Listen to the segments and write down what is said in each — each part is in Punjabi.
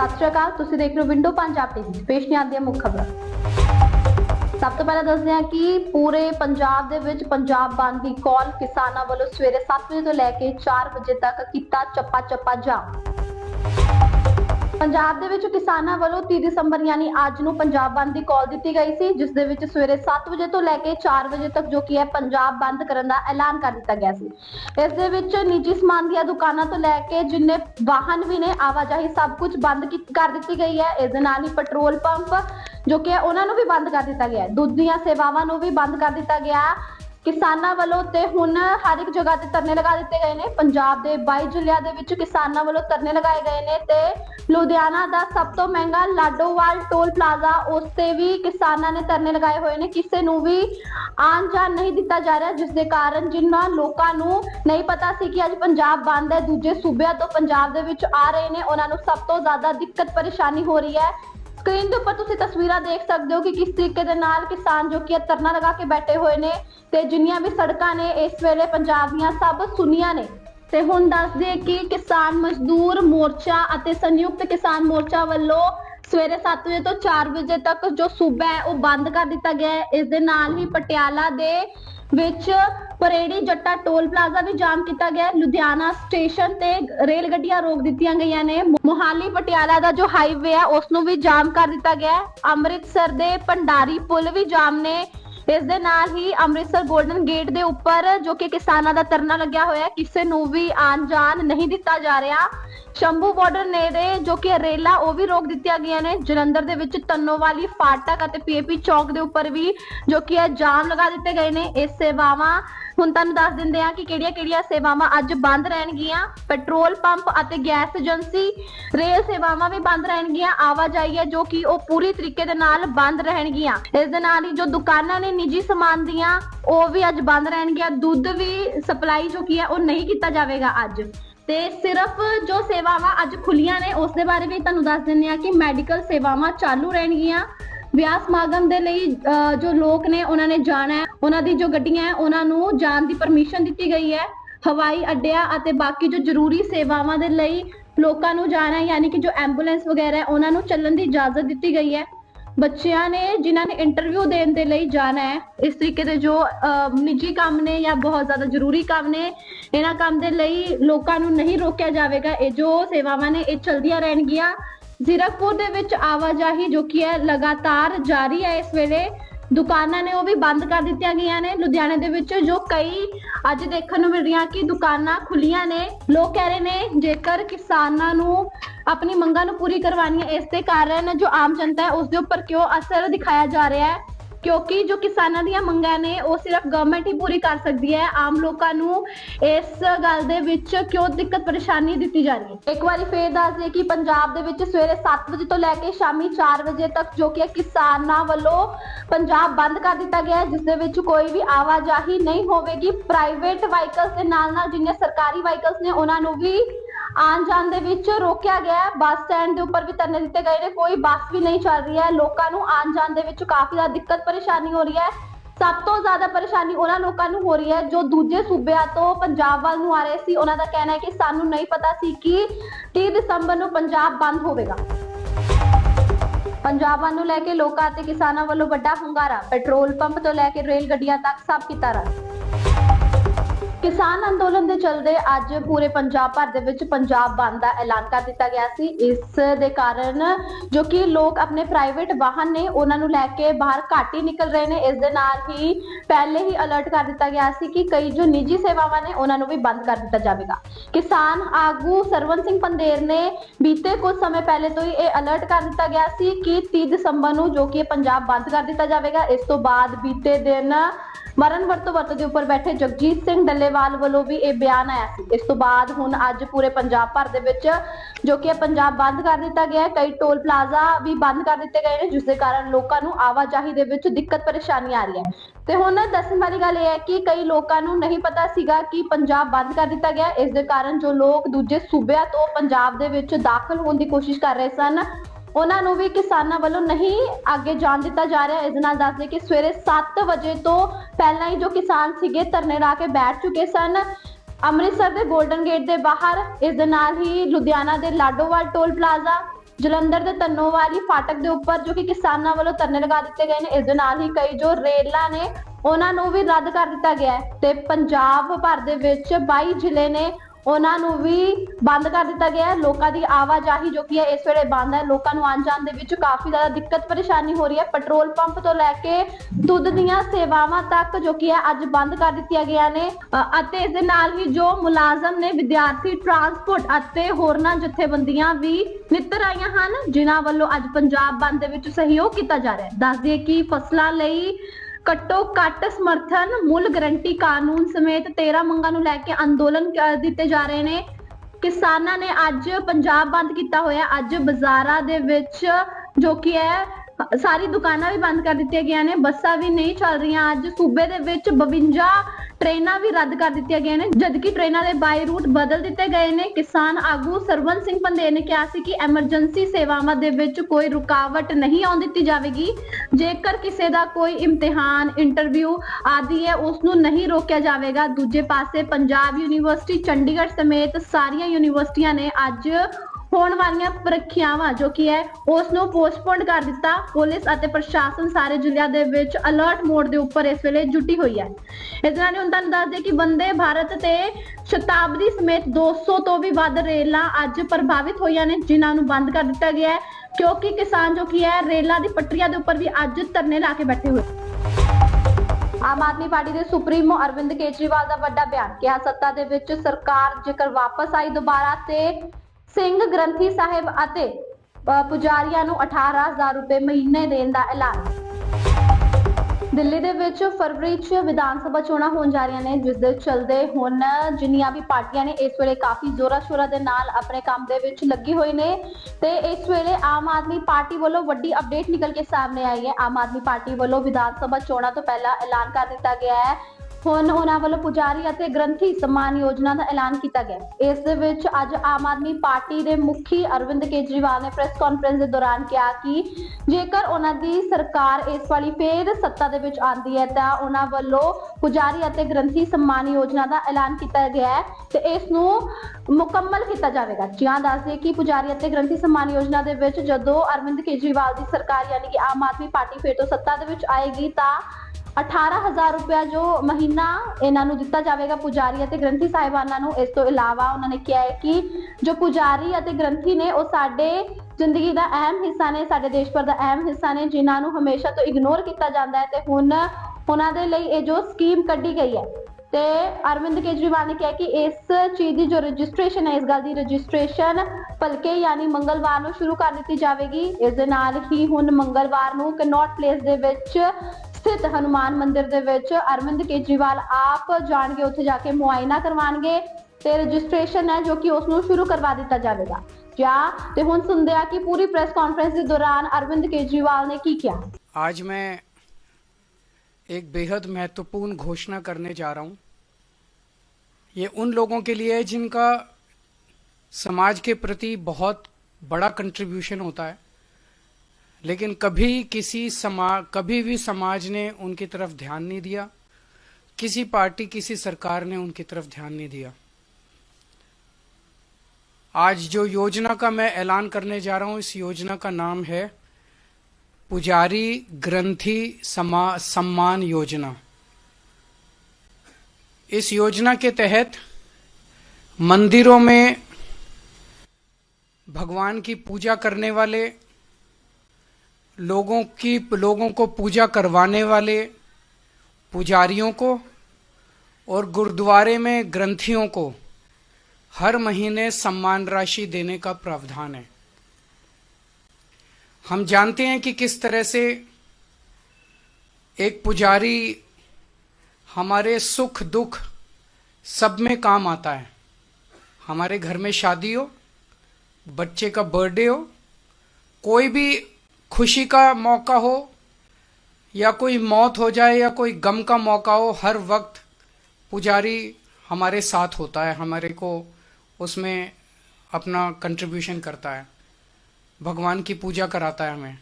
ਸਤਿ ਸ਼੍ਰੀ ਅਕਾਲ, ਤੁਸੀਂ ਦੇਖ ਰਹੇ ਹੋ ਵਿੰਡੋ ਪੰਜਾਬ ਟੀਵੀ ਪੇਸ਼ ਨੇ ਆਉਂਦੀਆਂ ਮੁੱਖ ਖਬਰਾਂ। ਸਭ ਤੋਂ ਪਹਿਲਾਂ ਦੱਸਦੇ ਹਾਂ ਕਿ ਪੂਰੇ ਪੰਜਾਬ ਦੇ ਵਿੱਚ ਪੰਜਾਬ ਬੰਦ ਦੀ ਕਾਲ ਕਿਸਾਨਾਂ ਵੱਲੋਂ ਸਵੇਰੇ 7 ਵਜੇ ਤੋਂ ਲੈ ਕੇ 4 ਵਜੇ ਤੱਕ ਕੀਤਾ ਚੱਪਾ ਚੱਪਾ ਜਾਮ। ਪੰਜਾਬ ਦੇ ਵਿੱਚ ਕਿਸਾਨਾਂ ਵੱਲੋਂ 30 ਦਸੰਬਰ ਯਾਨੀ ਅੱਜ ਨੂੰ ਪੰਜਾਬ ਬੰਦ ਦੀ ਕਾਲ ਦਿੱਤੀ ਗਈ ਸੀ, ਜਿਸ ਦੇ ਵਿੱਚ ਸਵੇਰੇ 7 ਵਜੇ ਤੋਂ ਲੈ ਕੇ 4 ਵਜੇ ਤੱਕ ਜੋ ਕਿ ਹੈ ਪੰਜਾਬ ਬੰਦ ਕਰਨ ਦਾ ਐਲਾਨ ਕਰ ਦਿੱਤਾ ਗਿਆ ਸੀ। ਇਸ ਦੇ ਵਿੱਚ ਨਿੱਜੀ ਸਮਾਨ ਦੀਆਂ ਦੁਕਾਨਾਂ ਤੋਂ ਲੈ ਕੇ ਜਿੰਨੇ ਵਾਹਨ ਵੀ ਨੇ, ਆਵਾਜਾਈ ਸਭ ਕੁਝ ਬੰਦ ਕੀ- ਕਰ ਦਿੱਤੀ ਗਈ ਹੈ। ਇਸ ਦੇ ਨਾਲ ਹੀ ਪੈਟਰੋਲ ਪੰਪ ਜੋ ਕਿ ਉਹਨਾਂ ਨੂੰ ਵੀ ਬੰਦ ਕਰ ਦਿੱਤਾ ਗਿਆ ਹੈ। ਦੁੱਧ ਦੀਆਂ ਸੇਵਾਵਾਂ ਨੂੰ ਵੀ ਬੰਦ ਕਰ ਦਿੱਤਾ ਗਿਆ ਕਿਸਾਨਾਂ ਵੱਲੋਂ ਤੇ ਹੁਣ ਹਰ ਇੱਕ ਜਗ੍ਹਾ ਤੇ ਧਰਨੇ ਲਗਾ ਦਿੱਤੇ ਗਏ ਨੇ। ਪੰਜਾਬ ਦੇ 22 ਜ਼ਿਲ੍ਹਿਆਂ ਦੇ ਵਿੱਚ ਕਿਸਾਨਾਂ ਵੱਲੋਂ ਧਰਨੇ ਲਗਾਏ ਗਏ ਨੇ ਤੇ ਲੁਧਿਆਣਾ ਦਾ ਸਭ ਤੋਂ ਮਹਿੰਗਾ ਲਾਡੋਵਾਲ ਟੋਲ ਪਲਾਜ਼ਾ, ਉਸ ਤੇ ਵੀ ਕਿਸਾਨਾਂ ਨੇ ਧਰਨੇ ਲਗਾਏ ਹੋਏ ਨੇ। ਕਿਸੇ ਨੂੰ ਵੀ ਆਉਣ ਜਾਣ ਨਹੀਂ ਦਿੱਤਾ ਜਾ ਰਿਹਾ, ਜਿਸ ਦੇ ਕਾਰਨ ਜਿਨ੍ਹਾਂ ਲੋਕਾਂ ਨੂੰ ਨਹੀਂ ਪਤਾ ਸੀ ਕਿ ਅੱਜ ਪੰਜਾਬ ਬੰਦ ਹੈ, ਦੂਜੇ ਸੂਬਿਆਂ ਤੋਂ ਪੰਜਾਬ ਦੇ ਵਿੱਚ ਆ ਰਹੇ ਨੇ। ਉਹਨਾਂ ਨੂੰ ਸਭ ਤੋਂ ਜ਼ਿਆਦਾ ਦਿੱਕਤ ਪਰੇਸ਼ਾਨੀ ਹੋ ਰਹੀ ਹੈ। ਸਕਰੀਨ ਦੇ ਉੱਪਰ ਤੁਸੀਂ ਤਸਵੀਰਾਂ ਦੇਖ ਸਕਦੇ ਹੋ ਕਿ ਕਿਸ ਤਰੀਕੇ ਦੇ ਨਾਲ ਕਿਸਾਨ ਜੋ ਕਿ ਧਰਨਾ ਲਗਾ ਕੇ ਬੈਠੇ ਹੋਏ ਨੇ ਤੇ ਜਿੰਨੀਆਂ ਵੀ ਸੜਕਾਂ ਨੇ ਇਸ ਵੇਲੇ ਪੰਜਾਬ ਦੀਆਂ ਸਭ ਸੁਨੀਆਂ ਨੇ। ਤੇ ਹੁਣ ਦੱਸ ਦਈਏ ਕਿ ਕਿਸਾਨ ਮਜ਼ਦੂਰ ਮੋਰਚਾ ਅਤੇ ਸੰਯੁਕਤ ਕਿਸਾਨ ਮੋਰਚਾ ਵੱਲੋਂ ਸਵੇਰੇ 7 ਵਜੇ ਤੋਂ 4 ਵਜੇ ਤੱਕ ਜੋ ਸੂਬਾ ਹੈ ਉਹ ਬੰਦ ਕਰ ਦਿੱਤਾ ਗਿਆ ਹੈ। ਇਸ ਦੇ ਨਾਲ ਹੀ ਪਟਿਆਲਾ ਦੇ ਵਿੱਚ ਪਰੇੜੀ ਜੱਟਾ ਟੋਲ ਪਲਾਜ਼ਾ ਵੀ ਜਾਮ ਕੀਤਾ ਗਿਆ ਲੁਧਿਆਣਾ ਸਟੇਸ਼ਨ ਤੇ ਰੇਲ ਗੱਡੀਆਂ ਰੋਕ ਦਿੱਤੀਆਂ ਗਈਆਂ ਨੇ। ਮੋਹਾਲੀ ਪਟਿਆਲਾ ਦਾ ਜੋ ਹਾਈਵੇ ਹੈ ਉਸ ਨੂੰ ਵੀ ਜਾਮ ਕਰ ਦਿੱਤਾ ਗਿਆ ਹੈ। ਅੰਮ੍ਰਿਤਸਰ ਦੇ ਭੰਡਾਰੀ ਪੁਲ ਵੀ ਜਾਮ ਨੇ। ਇਸ ਦੇ ਨਾਲ ਹੀ ਅੰਮ੍ਰਿਤਸਰ 골ਡਨ ਗੇਟ ਦੇ ਉੱਪਰ, ਜੋ ਕਿ ਕਿਸਾਨਾਂ ਦਾ ਧਰਨਾ ਲੱਗਿਆ ਹੋਇਆ ਹੈ, ਕਿਸੇ ਨੂੰ ਵੀ ਆਣ ਜਾਣ ਨਹੀਂ ਦਿੱਤਾ ਜਾ ਰਿਹਾ। ਸ਼ੰਭੂ ਬਾਰਡਰ ਨੇੜੇ ਜੋ ਕਿ ਰੇਲਾ, ਉਹ ਵੀ ਰੋਕ ਦਿੱਤੀਆਂ ਗਈਆਂ ਨੇ। ਜਲੰਧਰ ਦੇ ਵਿੱਚ ਤੰਨੋਵਾਲੀ, ਫਾਟਕ ਅਤੇ ਪੀਏਪੀ ਚੌਕ ਦੇ ਉੱਪਰ ਵੀ ਜੋ ਕਿ ਇਹ ਜਾਮ ਲਗਾ ਦਿੱਤੇ ਗਏ ਨੇ। ਇਹ ਸੇਵਾਵਾਂ ਹੁਣ ਤੁਹਾਨੂੰ ਦੱਸ ਦਿੰਦੇ ਆ ਕਿ ਕਿਹੜੀਆਂ-ਕਿਹੜੀਆਂ ਸੇਵਾਵਾਂ ਅੱਜ ਬੰਦ ਰਹਿਣਗੀਆਂ। ਪੈਟਰੋਲ ਪੰਪ ਅਤੇ ਗੈਸ ਏਜੰਸੀ ਰੇਲ ਸੇਵਾਵਾਂ ਵੀ ਬੰਦ ਰਹਿਣਗੀਆਂ। ਆਵਾਜਾਈ ਹੈ ਜੋ ਕਿ ਉਹ ਪੂਰੀ ਤਰੀਕੇ ਦੇ ਨਾਲ ਬੰਦ ਰਹਿਣਗੀਆਂ। ਇਸ ਦੇ ਨਾਲ ਹੀ ਜੋ ਦੁਕਾਨਾਂ ਨੇ ਨਿੱਜੀ ਸਮਾਨ ਦੀਆਂ, ਉਹ ਵੀ ਅੱਜ ਬੰਦ ਰਹਿਣਗੀਆਂ। ਦੁੱਧ ਵੀ ਸਪਲਾਈ ਜੋ ਕੀ ਹੈ, ਉਹ ਨਹੀਂ ਕੀਤਾ ਜਾਵੇਗਾ ਅੱਜ। ਤੇ ਸਿਰਫ ਜੋ ਸੇਵਾਵਾਂ ਅੱਜ ਖੁੱਲੀਆਂ ਨੇ, ਉਸ ਦੇ ਬਾਰੇ ਵੀ ਤੁਹਾਨੂੰ ਦੱਸ ਦਿੰਦੇ ਆ ਕਿ ਮੈਡੀਕਲ ਸੇਵਾਵਾਂ ਚਾਲੂ ਰਹਿਣਗੀਆਂ। ਵਿਆਹ ਸਮਾਗਮ ਦੇ ਲਈ ਜੋ ਲੋਕ ਨੇ ਉਹਨਾਂ ਨੇ ਜਾਣਾ ਹੈ ਉਹਨਾਂ ਦੀ ਜੋ ਗੱਡੀਆਂ ਹੈ ਉਹਨਾਂ ਨੂੰ ਜਾਣ ਦੀ ਪਰਮਿਸ਼ਨ ਦਿੱਤੀ ਗਈ ਹੈ। ਹਵਾਈ ਅੱਡਿਆਂ ਅਤੇ ਬਾਕੀ ਜੋ ਜ਼ਰੂਰੀ ਸੇਵਾਵਾਂ ਦੇ ਲਈ ਲੋਕਾਂ ਨੂੰ ਜਾਣਾ ਯਾਨੀ ਕਿ ਜੋ ਐਂਬੂਲੈਂਸ ਵਗੈਰਾ ਹੈ ਉਹਨਾਂ ਨੂੰ ਚੱਲਣ ਦੀ ਇਜਾਜ਼ਤ ਦਿੱਤੀ ਗਈ ਹੈ। ਬੱਚਿਆਂ ਨੇ ਜਿਨ੍ਹਾਂ ਨੇ ਇੰਟਰਵਿਊ ਦੇਣ ਦੇ ਲਈ ਜਾਣਾ ਹੈ ਇਸ ਤਰੀਕੇ ਦੇ ਜੋ ਅਹ, ਨਿੱਜੀ ਕੰਮ ਨੇ ਜਾਂ ਬਹੁਤ ਜ਼ਿਆਦਾ ਜ਼ਰੂਰੀ ਕੰਮ ਨੇ ਇਹਨਾਂ ਕੰਮ ਦੇ ਲਈ ਲੋਕਾਂ ਨੂੰ ਨਹੀਂ ਰੋਕਿਆ ਜਾਵੇਗਾ। ਇਹ ਜੋ ਸੇਵਾਵਾਂ ਨੇ ਇਹ ਚਲਦੀਆਂ ਰਹਿਣਗੀਆਂ। ਜ਼ੀਰਕਪੁਰ ਦੇ ਵਿੱਚ ਆਵਾਜਾਈ ਜੋ ਕਿ ਹੈ, ਲਗਾਤਾਰ ਜਾਰੀ ਹੈ, ਇਸ ਵੇਲੇ ਦੁਕਾਨਾਂ ਨੇ ਉਹ ਵੀ ਬੰਦ ਕਰ ਦਿੱਤੀਆਂ ਗਈਆਂ ਨੇ। ਲੁਧਿਆਣੇ ਦੇ ਵਿੱਚ ਜੋ ਕਈ ਅੱਜ ਦੇਖਣ ਨੂੰ ਮਿਲ ਰਹੀਆਂ ਕਿ ਦੁਕਾਨਾਂ ਖੁੱਲੀਆਂ ਨੇ। ਲੋਕ ਕਹਿ ਰਹੇ ਨੇ, ਜੇਕਰ ਕਿਸਾਨਾਂ ਨੂੰ ਆਪਣੀ ਮੰਗਾਂ ਨੂੰ ਪੂਰੀ ਕਰਵਾਉਣੀ ਹੈ, ਇਸ ਦੇ ਕਾਰਨ ਜੋ ਆਮ ਜਨਤਾ ਹੈ, ਉਸ ਦੇ ਉੱਪਰ ਕਿਉਂ ਅਸਰ ਦਿਖਾਇਆ ਜਾ ਰਿਹਾ ਹੈ? ਕਿਉਂਕਿ ਜੋ ਕਿਸਾਨਾਂ ਦੀਆਂ ਮੰਗਾਂ ਨੇ, ਉਹ ਸਿਰਫ ਗਵਰਨਮੈਂਟ ਹੀ ਪੂਰੀ ਕਰ ਸਕਦੀ ਹੈ। ਆਮ ਲੋਕਾਂ ਨੂੰ ਇਸ ਗੱਲ ਦੇ ਵਿੱਚ ਕਿਉਂ ਦਿੱਕਤ ਪਰੇਸ਼ਾਨੀ ਦਿੱਤੀ ਜਾ ਰਹੀ ਹੈ? ਇੱਕ ਵਾਰੀ ਫੇਰ ਦੱਸ ਦਈਏ ਕਿ ਪੰਜਾਬ ਦੇ ਵਿੱਚ ਸਵੇਰੇ 7 ਵਜੇ ਤੋਂ ਲੈ ਕੇ ਸ਼ਾਮੀ 4 ਵਜੇ ਤੱਕ ਜੋ ਕਿ ਕਿਸਾਨਾਂ ਵੱਲੋਂ ਪੰਜਾਬ ਬੰਦ ਕਰ ਦਿੱਤਾ ਗਿਆ ਹੈ, ਜਿਸ ਦੇ ਵਿੱਚ ਕੋਈ ਵੀ ਆਵਾਜਾਈ ਨਹੀਂ ਹੋਵੇਗੀ। ਪ੍ਰਾਈਵੇਟ ਵਾਹੀਕਲਸ ਦੇ ਨਾਲ ਨਾਲ ਜਿੰਨੇ ਸਰਕਾਰੀ ਵਾਹੀਕਲਸ ਨੇ, ਉਹਨਾਂ ਨੂੰ ਵੀ ਆਉਣ ਜਾਣ ਦੇ ਵਿੱਚ ਰੋਕਿਆ ਗਿਆ ਹੈ। ਬੱਸ ਸਟੈਂਡ ਦੇ ਉੱਪਰ ਵੀ ਧਰਨੇ ਦਿੱਤੇ ਗਏ ਨੇ। ਕੋਈ ਬੱਸ ਵੀ ਨਹੀਂ ਚੱਲ ਰਹੀ ਹੈ। ਲੋਕਾਂ ਨੂੰ ਆਉਣ ਜਾਣ ਦੇ ਵਿੱਚ ਕਾਫੀ ਜ਼ਿਆਦਾ ਦਿੱਕਤ ਪਰੇਸ਼ਾਨੀ ਹੋ ਰਹੀ ਹੈ। ਸਭ ਤੋਂ ਜ਼ਿਆਦਾ ਪਰੇਸ਼ਾਨੀ ਉਹਨਾਂ ਲੋਕਾਂ ਨੂੰ ਹੋ ਰਹੀ ਹੈ, ਜੋ ਦੂਜੇ ਸੂਬਿਆਂ ਤੋਂ ਪੰਜਾਬ ਵੱਲ ਨੂੰ ਆ ਰਹੇ ਸੀ। ਉਹਨਾਂ ਦਾ ਕਹਿਣਾ ਹੈ ਕਿ ਸਾਨੂੰ ਨਹੀਂ ਪਤਾ ਸੀ ਕਿ 30 ਦਸੰਬਰ ਨੂੰ ਪੰਜਾਬ ਬੰਦ ਹੋਵੇਗਾ। ਪੰਜਾਬ ਵੱਲ ਨੂੰ ਲੈ ਕੇ ਲੋਕਾਂ ਅਤੇ ਕਿਸਾਨਾਂ ਵੱਲੋਂ ਵੱਡਾ ਹੁੰਗਾਰਾ। ਪੈਟਰੋਲ ਪੰਪ ਤੋਂ ਲੈ ਕੇ ਰੇਲ ਗੱਡੀਆਂ ਤੱਕ ਸਭ ਕੀਤਾ ਰੱਦ। ਕਿਸਾਨ ਅੰਦੋਲਨ ਦੇ ਚਲਦੇ ਅੱਜ ਪੂਰੇ ਪੰਜਾਬ ਭਰ ਦੇ ਵਿੱਚ ਪੰਜਾਬ ਬੰਦ ਦਾ ਐਲਾਨ ਕਰ ਦਿੱਤਾ ਗਿਆ ਸੀ। ਇਸ ਦੇ ਕਾਰਨ ਜੋ ਕਿ ਲੋਕ ਆਪਣੇ ਪ੍ਰਾਈਵੇਟ ਵਾਹਨ ਨੇ, ਉਹਨਾਂ ਨੂੰ ਲੈ ਕੇ ਬਾਹਰ ਘੱਟ ਹੀ ਨਿਕਲ ਰਹੇ ਨੇ। ਇਸ ਦੇ ਨਾਲ ਹੀ ਪਹਿਲੇ ਹੀ ਅਲਰਟ ਕਰ ਦਿੱਤਾ ਗਿਆ ਸੀ ਕਿ ਕਈ ਜੋ ਨਿੱਜੀ ਸੇਵਾਵਾਂ ਨੇ, ਉਹਨਾਂ ਨੂੰ ਵੀ ਬੰਦ ਕਰ ਦਿੱਤਾ ਜਾਵੇਗਾ। ਕਿਸਾਨ ਆਗੂ ਸਰਵਨ ਸਿੰਘ ਪੰਦੇਰ ਨੇ ਬੀਤੇ ਕੁਝ ਸਮੇਂ ਪਹਿਲੇ ਤੋਂ ਹੀ ਇਹ ਅਲਰਟ ਕਰ ਦਿੱਤਾ ਗਿਆ ਸੀ ਕਿ 30 ਦਸੰਬਰ ਨੂੰ ਜੋ ਕਿ ਇਹ ਪੰਜਾਬ ਬੰਦ ਕਰ ਦਿੱਤਾ ਜਾਵੇਗਾ। ਇਸ ਤੋਂ ਬਾਅਦ ਬੀਤੇ ਦਿਨ ਮਰਨ ਵਰਤੋਂ ਵਰਤੋਂ ਦੇ ਉੱਪਰ ਬੈਠੇ ਜਗਜੀਤ ਸਿੰਘ ਡੱਲੇਵਾਲ ਵੱਲੋਂ ਵੀ ਇਹ ਬਿਆਨ ਆਇਆ ਸੀ ਇਸ ਤੋਂ ਬਾਅਦ ਹੁਣ ਅੱਜ ਪੂਰੇ ਪੰਜਾਬ ਭਰ ਦੇ ਵਿੱਚ ਜੋ ਕਿ ਪੰਜਾਬ ਬੰਦ ਕਰ ਦਿੱਤਾ ਗਿਆ ਹੈ, ਕਈ ਟੋਲ ਪਲਾਜ਼ਾ ਵੀ ਬੰਦ ਕਰ ਦਿੱਤੇ ਗਏ ਨੇ, ਜਿਸ ਦੇ ਕਾਰਨ ਲੋਕਾਂ ਨੂੰ ਆਵਾਜਾਈ ਦੇ ਵਿੱਚ ਦਿੱਕਤ ਪਰੇਸ਼ਾਨੀ ਆ ਰਹੀ ਹੈ ਤੇ ਹੁਣ ਦੱਸਣ ਵਾਲੀ ਗੱਲ ਇਹ ਹੈ ਕਿ ਕਈ ਲੋਕਾਂ ਨੂੰ ਨਹੀਂ ਪਤਾ ਸੀਗਾ ਕਿ ਪੰਜਾਬ ਬੰਦ ਕਰ ਦਿੱਤਾ ਗਿਆ ਹੈ। ਇਸ ਦੇ ਕਾਰਨ ਜੋ ਲੋਕ ਦੂਜੇ ਸੂਬਿਆਂ ਤੋਂ ਪੰਜਾਬ ਦੇ ਵਿੱਚ ਦਾਖਲ ਹੋਣ ਦੀ ਕੋਸ਼ਿਸ਼ ਕਰ ਰਹੇ ਸਨ ਉਹਨਾਂ ਨੂੰ ਵੀ ਕਿਸਾਨਾਂ ਵੱਲੋਂ ਨਹੀਂ ਅੱਗੇ ਜਾਣ ਦਿੱਤਾ ਜਾ ਰਿਹਾ। ਇਸ ਨਾਲ ਦੱਸਦੇ ਕਿ ਸਵੇਰੇ 7 ਵਜੇ ਤੋਂ ਪਹਿਲਾਂ ਹੀ ਜੋ ਕਿਸਾਨ ਸੀਗੇ, ਧਰਨੇ ਲਾ ਕੇ ਬੈਠ ਚੁੱਕੇ ਸਨ। ਅੰਮ੍ਰਿਤਸਰ ਦੇ 골ਡਨ ਗੇਟ ਦੇ ਬਾਹਰ, ਇਸ ਦੇ ਨਾਲ ਹੀ ਲੁਧਿਆਣਾ ਦੇ ਲਾਡੋਵਾਲ ਟੋਲ ਪਲਾਜ਼ਾ, ਜਲੰਧਰ ਦੇ ਤੰਨੋਵਾਲੀ ਫਾਟਕ ਦੇ ਉੱਪਰ ਜੋ ਕਿ ਕਿਸਾਨਾਂ ਵੱਲੋਂ ਧਰਨੇ ਲਗਾ ਦਿੱਤੇ ਗਏ ਨੇ, ਇਸ ਦੇ ਨਾਲ ਹੀ ਕਈ ਜੋ ਰੇਲਾਂ ਨੇ, ਉਹਨਾਂ ਨੂੰ ਵੀ ਰੱਦ ਕਰ ਦਿੱਤਾ ਗਿਆ ਹੈ। ਤੇ ਪੰਜਾਬ ਭਰ ਦੇ ਵਿੱਚ 22 ਜ਼ਿਲ੍ਹੇ ਨੇ ਉਹਨਾਂ ਨੂੰ ਵੀ ਬੰਦ ਕਰ ਦਿੱਤਾ ਗਿਆ ਹੈ। ਲੋਕਾਂ ਦੀ ਆਵਾਜਾਈ ਜੋ ਕਿ ਹੈ, ਇਸ ਵੇਲੇ ਬੰਦ ਹੈ। ਲੋਕਾਂ ਨੂੰ ਆਉਣ ਜਾਣ ਦੇ ਵਿੱਚ ਕਾਫੀ ਜ਼ਿਆਦਾ ਦਿੱਕਤ ਪਰੇਸ਼ਾਨੀ ਹੋ ਰਹੀ ਹੈ। ਪੈਟਰੋਲ ਪੰਪ ਤੋਂ ਲੈ ਕੇ ਦੁੱਧ ਦੀਆਂ ਸੇਵਾਵਾਂ ਤੱਕ ਜੋ ਕਿ ਹੈ, ਅੱਜ ਬੰਦ ਕਰ ਦਿੱਤੀਆਂ ਗਈਆਂ ਨੇ। ਅਤੇ ਇਸ ਦੇ ਨਾਲ ਹੀ ਜੋ ਮੁਲਾਜ਼ਮ ਨੇ, ਵਿਦਿਆਰਥੀ ਟਰਾਂਸਪੋਰਟ ਅਤੇ ਹੋਰਨਾਂ ਜਥੇਬੰਦੀਆਂ ਵੀ ਨਿੱਤਰ ਆਈਆਂ ਹਨ, ਜਿਨ੍ਹਾਂ ਵੱਲੋਂ ਅੱਜ ਪੰਜਾਬ ਬੰਦ ਦੇ ਵਿੱਚ ਸਹਿਯੋਗ ਕੀਤਾ ਜਾ ਰਿਹਾ ਹੈ। ਦੱਸ ਦਈਏ ਕਿ ਫਸਲਾਂ ਲਈ ਘੱਟੋ ਘੱਟ ਸਮਰਥਨ, ਮੁੱਲ ਗਰੰਟੀ ਕਾਨੂੰਨ ਸਮੇਤ 13 ਮੰਗਾਂ ਨੂੰ ਲੈ ਕੇ ਅੰਦੋਲਨ ਦਿੱਤੇ ਜਾ ਰਹੇ ਨੇ। ਕਿਸਾਨਾਂ ਨੇ ਅੱਜ ਪੰਜਾਬ ਬੰਦ ਕੀਤਾ ਹੋਇਆ। ਅੱਜ ਬਾਜ਼ਾਰਾਂ ਦੇ ਵਿੱਚ ਜੋ ਕਿ ਹੈ ਸਾਰੀ ਦੁਕਾਨਾਂ ਵੀ ਬੰਦ ਕਰ ਦਿੱਤੀਆਂ ਗਈਆਂ ਨੇ, ਬੱਸਾਂ ਵੀ ਨਹੀਂ ਚੱਲ ਰਹੀਆਂ। ਅੱਜ ਸੂਬੇ ਦੇ ਵਿੱਚ 52 ਟ੍ਰੇਨਾਂ ਵੀ ਰੱਦ ਕਰ ਦਿੱਤੀਆਂ ਗਈਆਂ ਨੇ, ਜਦਕਿ ਟ੍ਰੇਨਾਂ ਦੇ ਬਾਈ ਰੂਟ ਬਦਲ ਦਿੱਤੇ ਗਏ ਨੇ। ਕਿਸਾਨ ਆਗੂ ਸਰਵਨ ਸਿੰਘ ਪੰਦੇ ਨੇ ਕਿਹਾ ਸੀ ਕਿ ਐਮਰਜੈਂਸੀ ਸੇਵਾਵਾਂ ਦੇ ਵਿੱਚ ਕੋਈ ਰੁਕਾਵਟ ਨਹੀਂ ਆਉਣ ਦਿੱਤੀ ਜਾਵੇਗੀ। ਜੇਕਰ ਕਿਸੇ ਦਾ ਕੋਈ ਇਮਤਿਹਾਨ, ਇੰਟਰਵਿਊ ਆਦਿ ਹੈ ਉਸ ਨੂੰ ਨਹੀਂ ਰੋਕਿਆ ਜਾਵੇਗਾ। ਦੂਜੇ ਪਾਸੇ ਪੰਜਾਬ ਯੂਨੀਵਰਸਿਟੀ ਚੰਡੀਗੜ੍ਹ ਸਮੇਤ ਸਾਰੀਆਂ ਯੂਨੀਵਰਸਿਟੀਆਂ ਨੇ ਅੱਜ ਹੋਣ ਵਾਲੀਆਂ ਪ੍ਰੀਖਿਆਵਾਂ ਜੋ ਕਿ ਹੈ ਉਸ ਨੂੰ ਪੋਸਟਪੋਨ ਕਰ ਦਿੱਤਾ ਪੁਲਿਸ ਅਤੇ ਪ੍ਰਸ਼ਾਸਨ ਸਾਰੇ ਜ਼ਿਲ੍ਹਿਆਂ ਦੇ ਵਿੱਚ ਅਲਰਟ ਮੋਡ ਦੇ ਉੱਪਰ ਇਸ ਵੇਲੇ ਜੁਟੀ ਹੋਈ ਹੈ। ਇਸ ਦੌਰਾਨ ਹੁਣ ਤੁਹਾਨੂੰ ਦੱਸ ਦੇ ਕਿ ਬੰਦੇ ਭਾਰਤ ਤੇ ਸ਼ਤਾਬਦੀ ਸਮੇਤ 200 ਤੋਂ ਵੀ ਵੱਧ ਰੇਲਾਂ ਅੱਜ ਪ੍ਰਭਾਵਿਤ ਹੋਈਆਂ ਨੇ, ਜਿਨ੍ਹਾਂ ਨੂੰ ਬੰਦ ਕਰ ਦਿੱਤਾ ਗਿਆ ਹੈ, ਕਿਉਂਕਿ ਕਿਸਾਨ ਜੋ ਕਿ ਹੈ, ਰੇਲਾਂ ਦੀ ਪਟਰੀਆਂ ਦੇ ਉੱਪਰ ਵੀ ਅੱਜ ਧਰਨੇ ਲਾ ਕੇ ਬੈਠੇ ਹੋਏ। ਆਮ ਆਦਮੀ ਪਾਰਟੀ ਦੇ ਸੁਪਰੀਮੋ ਅਰਵਿੰਦ ਕੇਜਰੀਵਾਲ ਦਾ ਵੱਡਾ ਬਿਆਨ, ਕਿਹਾ ਸੱਤਾ ਦੇ ਵਿੱਚ ਸਰਕਾਰ ਜੇਕਰ ਵਾਪਸ ਆਈ ਦੁਬਾਰਾ ਤੇ ਸਿੰਘ ਗ੍ਰੰਥੀ ਸਾਹਿਬ ਅਤੇ ਪੁਜਾਰੀਆਂ ਨੂੰ 18000 ਰੁਪਏ ਮਹੀਨੇ ਦੇਣ ਦਾ ਐਲਾਨ। ਦਿੱਲੀ ਦੇ ਵਿੱਚ ਫਰਵਰੀ 'ਚ ਵਿਧਾਨ ਸਭਾ ਚੋਣਾਂ ਹੋਣ ਜਾ ਰਹੀਆਂ ਨੇ, ਜਿਸ ਦੇ ਚਲਦੇ ਹੁਣ ਜਿੰਨੀਆਂ ਵੀ ਪਾਰਟੀਆਂ ਨੇ, ਇਸ ਵੇਲੇ ਕਾਫੀ ਜ਼ੋਰਾਂ ਸ਼ੋਰਾਂ ਦੇ ਨਾਲ ਆਪਣੇ ਕੰਮ ਦੇ ਵਿੱਚ ਲੱਗੀ ਹੋਈ ਨੇ ਤੇ ਇਸ ਵੇਲੇ ਆਮ ਆਦਮੀ ਪਾਰਟੀ ਵੱਲੋਂ ਵੱਡੀ ਅਪਡੇਟ ਨਿਕਲ ਕੇ ਸਾਹਮਣੇ ਆਈ ਹੈ। ਆਮ ਆਦਮੀ ਪਾਰਟੀ ਵੱਲੋਂ ਵਿਧਾਨ ਸਭਾ ਚੋਣਾਂ ਤੋਂ ਪਹਿਲਾਂ ਐਲਾਨ ਕਰ ਦਿੱਤਾ ਗਿਆ ਹੈ। ਹੁਣ ਉਹਨਾਂ ਵੱਲੋਂ ਪੁਜਾਰੀ ਅਤੇ ਗ੍ਰੰਥੀ ਸਨਮਾਨ ਯੋਜਨਾ ਦਾ ਐਲਾਨ ਕੀਤਾ ਗਿਆ। ਇਸ ਦੇ ਵਿੱਚ ਅੱਜ ਆਮ ਆਦਮੀ ਪਾਰਟੀ ਦੇ ਮੁਖੀ ਅਰਵਿੰਦ ਕੇਜਰੀਵਾਲ ਨੇ ਪ੍ਰੈਸ ਕਾਨਫਰੰਸ ਦੇ ਦੌਰਾਨ ਕਿਹਾ ਕਿ ਜੇਕਰ ਉਹਨਾਂ ਦੀ ਸਰਕਾਰ ਇਸ ਵਾਲੀ ਫੇਰ ਸੱਤਾ ਦੇ ਵਿੱਚ ਆਂਦੀ ਹੈ, ਤਾਂ ਉਹਨਾਂ ਵੱਲੋਂ ਪੁਜਾਰੀ ਅਤੇ ਗ੍ਰੰਥੀ ਸਨਮਾਨ ਯੋਜਨਾ ਦਾ ਐਲਾਨ ਕੀਤਾ ਗਿਆ ਹੈ ਤੇ ਇਸ ਨੂੰ ਮੁਕੰਮਲ ਕੀਤਾ ਜਾਵੇਗਾ। ਜਿਹਾਂ ਦੱਸਦੇ ਕਿ ਪੁਜਾਰੀ ਅਤੇ ਗ੍ਰੰਥੀ ਸਮਾਨ ਯੋਜਨਾ ਦੇ ਵਿੱਚ ਜਦੋਂ ਅਰਵਿੰਦ ਕੇਜਰੀਵਾਲ ਦੀ ਸਰਕਾਰ ਯਾਨੀ ਕਿ ਆਮ ਆਦਮੀ ਪਾਰਟੀ ਫੇਰ ਤੋਂ ਸੱਤਾ ਦੇ ਵਿੱਚ ਆਏਗੀ, ਤਾਂ 18000 ਰੁਪਇਆ ਜੋ ਮਹੀਨਾ ਇਹਨਾਂ ਨੂੰ ਦਿੱਤਾ ਜਾਵੇਗਾ ਪੁਜਾਰੀ ਅਤੇ ਗ੍ਰੰਥੀ ਸਾਹਿਬਾਨਾਂ ਨੂੰ, ਇਸ ਤੋਂ ਇਲਾਵਾ ਉਹਨਾਂ ਨੇ ਕਿਹਾ ਹੈ ਕਿ ਜੋ ਪੁਜਾਰੀ ਅਤੇ ਗ੍ਰੰਥੀ ਨੇ, ਉਹ ਸਾਡੇ ਜ਼ਿੰਦਗੀ ਦਾ ਅਹਿਮ ਹਿੱਸਾ ਨੇ, ਸਾਡੇ ਦੇਸ਼ ਭਰ ਦਾ ਅਹਿਮ ਹਿੱਸਾ ਨੇ, ਜਿਨ੍ਹਾਂ ਨੂੰ ਹਮੇਸ਼ਾ ਤੋਂ ਇਗਨੋਰ ਕੀਤਾ ਜਾਂਦਾ ਹੈ ਤੇ ਹੁਣ ਉਹਨਾਂ ਦੇ ਲਈ ਇਹ ਜੋ ਸਕੀਮ ਕੱਢੀ ਗਈ ਹੈ ਤੇ ਅਰਵਿੰਦ ਕੇਜਰੀਵਾਲ ਨੇ ਕਿਹਾ ਕਿ ਇਸ ਚੀਜ਼ ਦੀ ਜੋ ਰਜਿਸਟ੍ਰੇਸ਼ਨ ਹੈ, ਇਸ ਗੱਲ ਦੀ ਰਜਿਸਟ੍ਰੇਸ਼ਨ ਭਲਕੇ ਯਾਨੀ ਮੰਗਲਵਾਰ ਨੂੰ ਸ਼ੁਰੂ ਕਰ ਦਿੱਤੀ ਜਾਵੇਗੀ। ਇਸ ਦੇ ਨਾਲ ਹੀ ਹੁਣ ਮੰਗਲਵਾਰ ਨੂੰ ਕਨੌਟ ਪਲੇਸ ਦੇ ਵਿੱਚ ਸਥਿਤ ਹਨੂਮਾਨ ਮੰਦਿਰ ਦੇ ਵਿੱਚ ਅਰਵਿੰਦ ਕੇਜਰੀਵਾਲ ਆਪ ਜਾਣਗੇ ਉੱਥੇ ਜਾ ਕੇ ਮੁਆਇਨਾ ਕਰਵਾਉਣਗੇ ਤੇ ਰਜਿਸਟ੍ਰੇਸ਼ਨ ਹੈ ਜੋ ਕਿ ਉਸ ਨੂੰ ਸ਼ੁਰੂ ਕਰਵਾ ਦਿੱਤਾ ਜਾਵੇਗਾ ਜਾਂ ਤੇ ਹੁਣ ਸੁਣਦੇ ਆ ਕਿ ਪੂਰੀ ਪ੍ਰੈਸ ਕਾਨਫਰੰਸ ਦੇ ਦੌਰਾਨ ਅਰਵਿੰਦ ਕੇਜਰੀਵਾਲ ਨੇ ਕੀ ਕਿਹਾ आज मैं एक बेहद महत्वपूर्ण घोषणा करने जा रहा हूं ये उन लोगों के लिए है जिनका समाज के प्रति बहुत बड़ा कंट्रीब्यूशन होता है लेकिन कभी किसी समाज कभी भी समाज ने उनकी तरफ़ ध्यान नहीं दिया। किसी पार्टी, किसी सरकार ने उनकी तरफ़ ध्यान नहीं दिया। आज जो योजना का मैं ऐलान करने जा रहा हूँ, इस योजना का नाम है पुजारी ग्रंथी समा, सम्मान योजना। इस योजना के तहत मंदिरों में भगवान की पूजा करने वाले लोगों की, लोगों को पूजा करवाने वाले पुजारियों को और गुरुद्वारे में ग्रंथियों को हर महीने सम्मान राशि देने का प्रावधान है। हम जानते हैं कि किस तरह से एक पुजारी हमारे सुख, दुख सब में काम आता है। हमारे घर में शादी हो, बच्चे का बर्थडे हो, कोई भी खुशी का मौका हो, या कोई मौत हो जाए, या कोई गम का मौका हो, हर वक्त पुजारी हमारे साथ होता है, हमारे को उसमें अपना कंट्रीब्यूशन करता है। भगवान की पूजा कराता है हमें।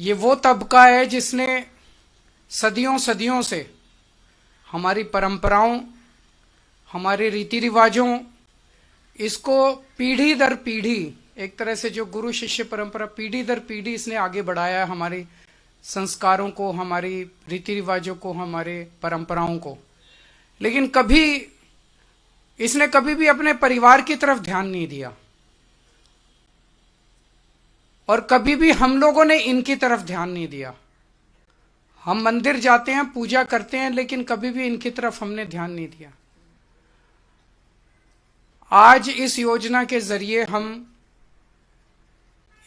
ये वो तबका है जिसने सदियों सदियों से हमारी परंपराओं, हमारे रीति रिवाजों इसको पीढ़ी दर पीढ़ी एक तरह से जो गुरु शिष्य परंपरा, पीढ़ी दर पीढ़ी इसने आगे बढ़ाया है हमारे संस्कारों को, हमारी रीति रिवाजों को, हमारे परंपराओं को। लेकिन कभी, इसने कभी भी अपने परिवार की तरफ़ ध्यान नहीं दिया। और कभी भी हम लोगों ने इनकी तरफ़ ध्यान नहीं दिया। हम मंदिर जाते हैं, पूजा करते हैं, लेकिन कभी भी इनकी तरफ़ हमने ध्यान नहीं दिया। आज इस योजना के ज़रिए हम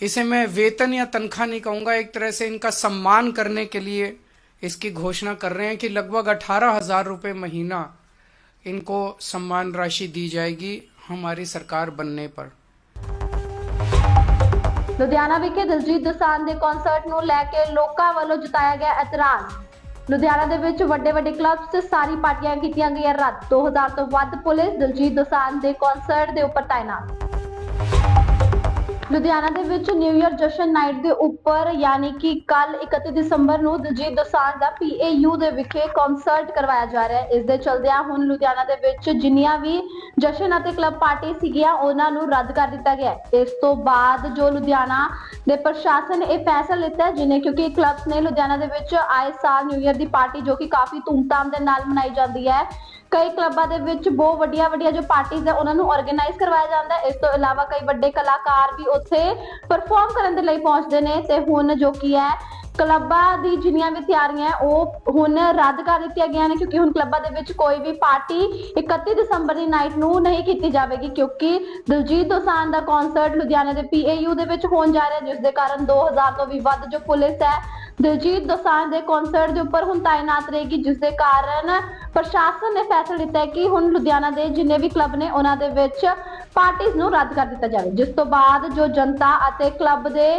इसे मैं वेतन या तनख्वाह नहीं कहूंगा एक तरह से इनका सम्मान करने के लिए इसकी घोषणा कर रहे हैं कि लगभग अठारह हजार रुपये महीना इनको सम्मान राशि दी जाएगी हमारी सरकार बनने पर ਲੁਧਿਆਣਾ ਵਿਖੇ ਦਿਲਜੀਤ ਦੋਸਾਂਝ ਦੇ ਕਨਸਰਟ ਨੂੰ ਲੈ ਕੇ ਲੋਕਾਂ ਵੱਲੋਂ ਜਤਾਇਆ ਗਿਆ ਇਤਰਾਜ਼ ਲੁਧਿਆਣਾ ਦੇ ਵਿੱਚ ਵੱਡੇ ਵੱਡੇ ਕਲੱਬਸ 'ਚ ਸਾਰੀ ਪਾਰਟੀਆਂ ਕੀਤੀਆਂ ਗਈਆਂ ਰੱਦ 2000 ਤੋਂ ਵੱਧ ਪੁਲਿਸ ਦਿਲਜੀਤ ਦੋਸਾਂਝ ਦੇ ਕਨਸਰਟ ਦੇ ਉੱਪਰ ਤਾਇਨਾਤ ਲੁਧਿਆਣਾ ਦੇ ਵਿੱਚ ਨਿਊ ਇਅਰ ਜਸ਼ਨ ਨਾਈਟ ਦੇ ਉੱਪਰ ਯਾਨੀ ਕਿ ਕੱਲ 31 ਦਸੰਬਰ ਨੂੰ ਦਿਲਜੀਤ ਦੋਸਾਂਝ ਦਾ PAU ਦੇ ਵਿਖੇ ਕਨਸਰਟ ਕਰਵਾਇਆ ਜਾ ਰਿਹਾ ਹੈ ਇਸ ਦੇ ਚਲਦਿਆਂ ਹੁਣ ਲੁਧਿਆਣਾ ਦੇ ਵਿੱਚ ਜਿੰਨੀਆਂ ਵੀ ਜਸ਼ਨ ਅਤੇ ਕਲੱਬ ਪਾਰਟੀ ਸੀਗੀਆਂ, ਉਹਨਾਂ ਨੂੰ ਰੱਦ ਕਰ ਦਿੱਤਾ ਗਿਆ ਹੈ। ਇਸ ਤੋਂ ਬਾਅਦ ਜੋ ਲੁਧਿਆਣਾ ਦੇ ਪ੍ਰਸ਼ਾਸਨ ਇਹ ਫੈਸਲਾ ਲਿੱਤਾ ਹੈ, ਜਿਨੇ ਕਿਉਂਕਿ ਕਲੱਬਸ ਨੇ ਲੁਧਿਆਣਾ ਦੇ ਵਿੱਚ ਆਏ ਸਾਲ ਨਿਊ ਇਅਰ ਦੀ ਪਾਰਟੀ ਜੋ ਕਿ ਕਾਫੀ ਧੂਮਧਾਮ ਦੇ ਨਾਲ ਮਨਾਈ ਜਾਂਦੀ ਹੈ ਕਈ ਕਲੱਬਾਂ ਦੇ ਵਿੱਚ ਬਹੁਤ ਵੱਡੀਆਂ ਵੱਡੀਆਂ ਜੋ ਪਾਰਟੀਆਂ ਹੈ ਉਹਨਾਂ ਨੂੰ ਆਰਗੇਨਾਈਜ਼ ਕਰਵਾਇਆ ਜਾਂਦਾ ਹੈ। ਇਸ ਤੋਂ ਇਲਾਵਾ ਕਈ ਵੱਡੇ ਕਲਾਕਾਰ ਵੀ ਉੱਥੇ ਪਰਫਾਰਮ ਕਰਨ ਦੇ ਲਈ ਪਹੁੰਚਦੇ ਨੇ ਤੇ ਹੁਣ ਜੋ ਕੀ ਹੈ ਕਲੱਬਾਂ ਦੀ ਜਿੰਨੀਆਂ ਵੀ ਤਿਆਰੀਆਂ ਹੈ, ਉਹ ਹੁਣ ਰੱਦ ਕਰ ਦਿੱਤੀਆਂ ਗਈਆਂ ਨੇ ਕਿਉਂਕਿ ਹੁਣ ਕਲੱਬਾਂ ਦੇ ਵਿੱਚ ਕੋਈ ਵੀ ਪਾਰਟੀ 31 ਦਸੰਬਰ ਦੀ ਨਾਈਟ ਨੂੰ ਨਹੀਂ ਕੀਤੀ ਜਾਵੇਗੀ ਕਿਉਂਕਿ ਦਿਲਜੀਤ ਦੋਸਾਂਝ ਦਾ ਕਨਸਰਟ ਲੁਧਿਆਣਾ ਦੇ PAU ਦੇ ਵਿੱਚ ਹੋਣ ਜਾ ਰਿਹਾ ਜਿਸ ਦੇ ਕਾਰਨ 2000 ਤੋਂ ਵੀ ਵੱਧ ਜੋ ਪੁਲਿਸ ਹੈ ਦਿਲਜੀਤ ਦੋਸਾਂਝ ਦੇ ਕਨਸਰਟ ਦੇ ਉੱਪਰ ਹੁਣ ਤਾਇਨਾਤ ਰਹੇਗੀ ਜਿਸ ਦੇ ਕਾਰਨ ਪ੍ਰਸ਼ਾਸਨ ਨੇ ਫੈਸਲਾ ਲਿੱਤਾ ਹੈ ਕਿ ਹੁਣ ਲੁਧਿਆਣਾ ਦੇ ਜਿੰਨੇ ਵੀ ਕਲੱਬ ਨੇ ਉਹਨਾਂ ਦੇ ਵਿੱਚ ਪਾਰਟੀਆਂ ਨੂੰ ਰੱਦ ਕਰ ਦਿੱਤਾ ਜਾਵੇ। ਜਿਸ ਤੋਂ ਬਾਅਦ ਜੋ ਜਨਤਾ ਅਤੇ ਕਲੱਬ ਦੇ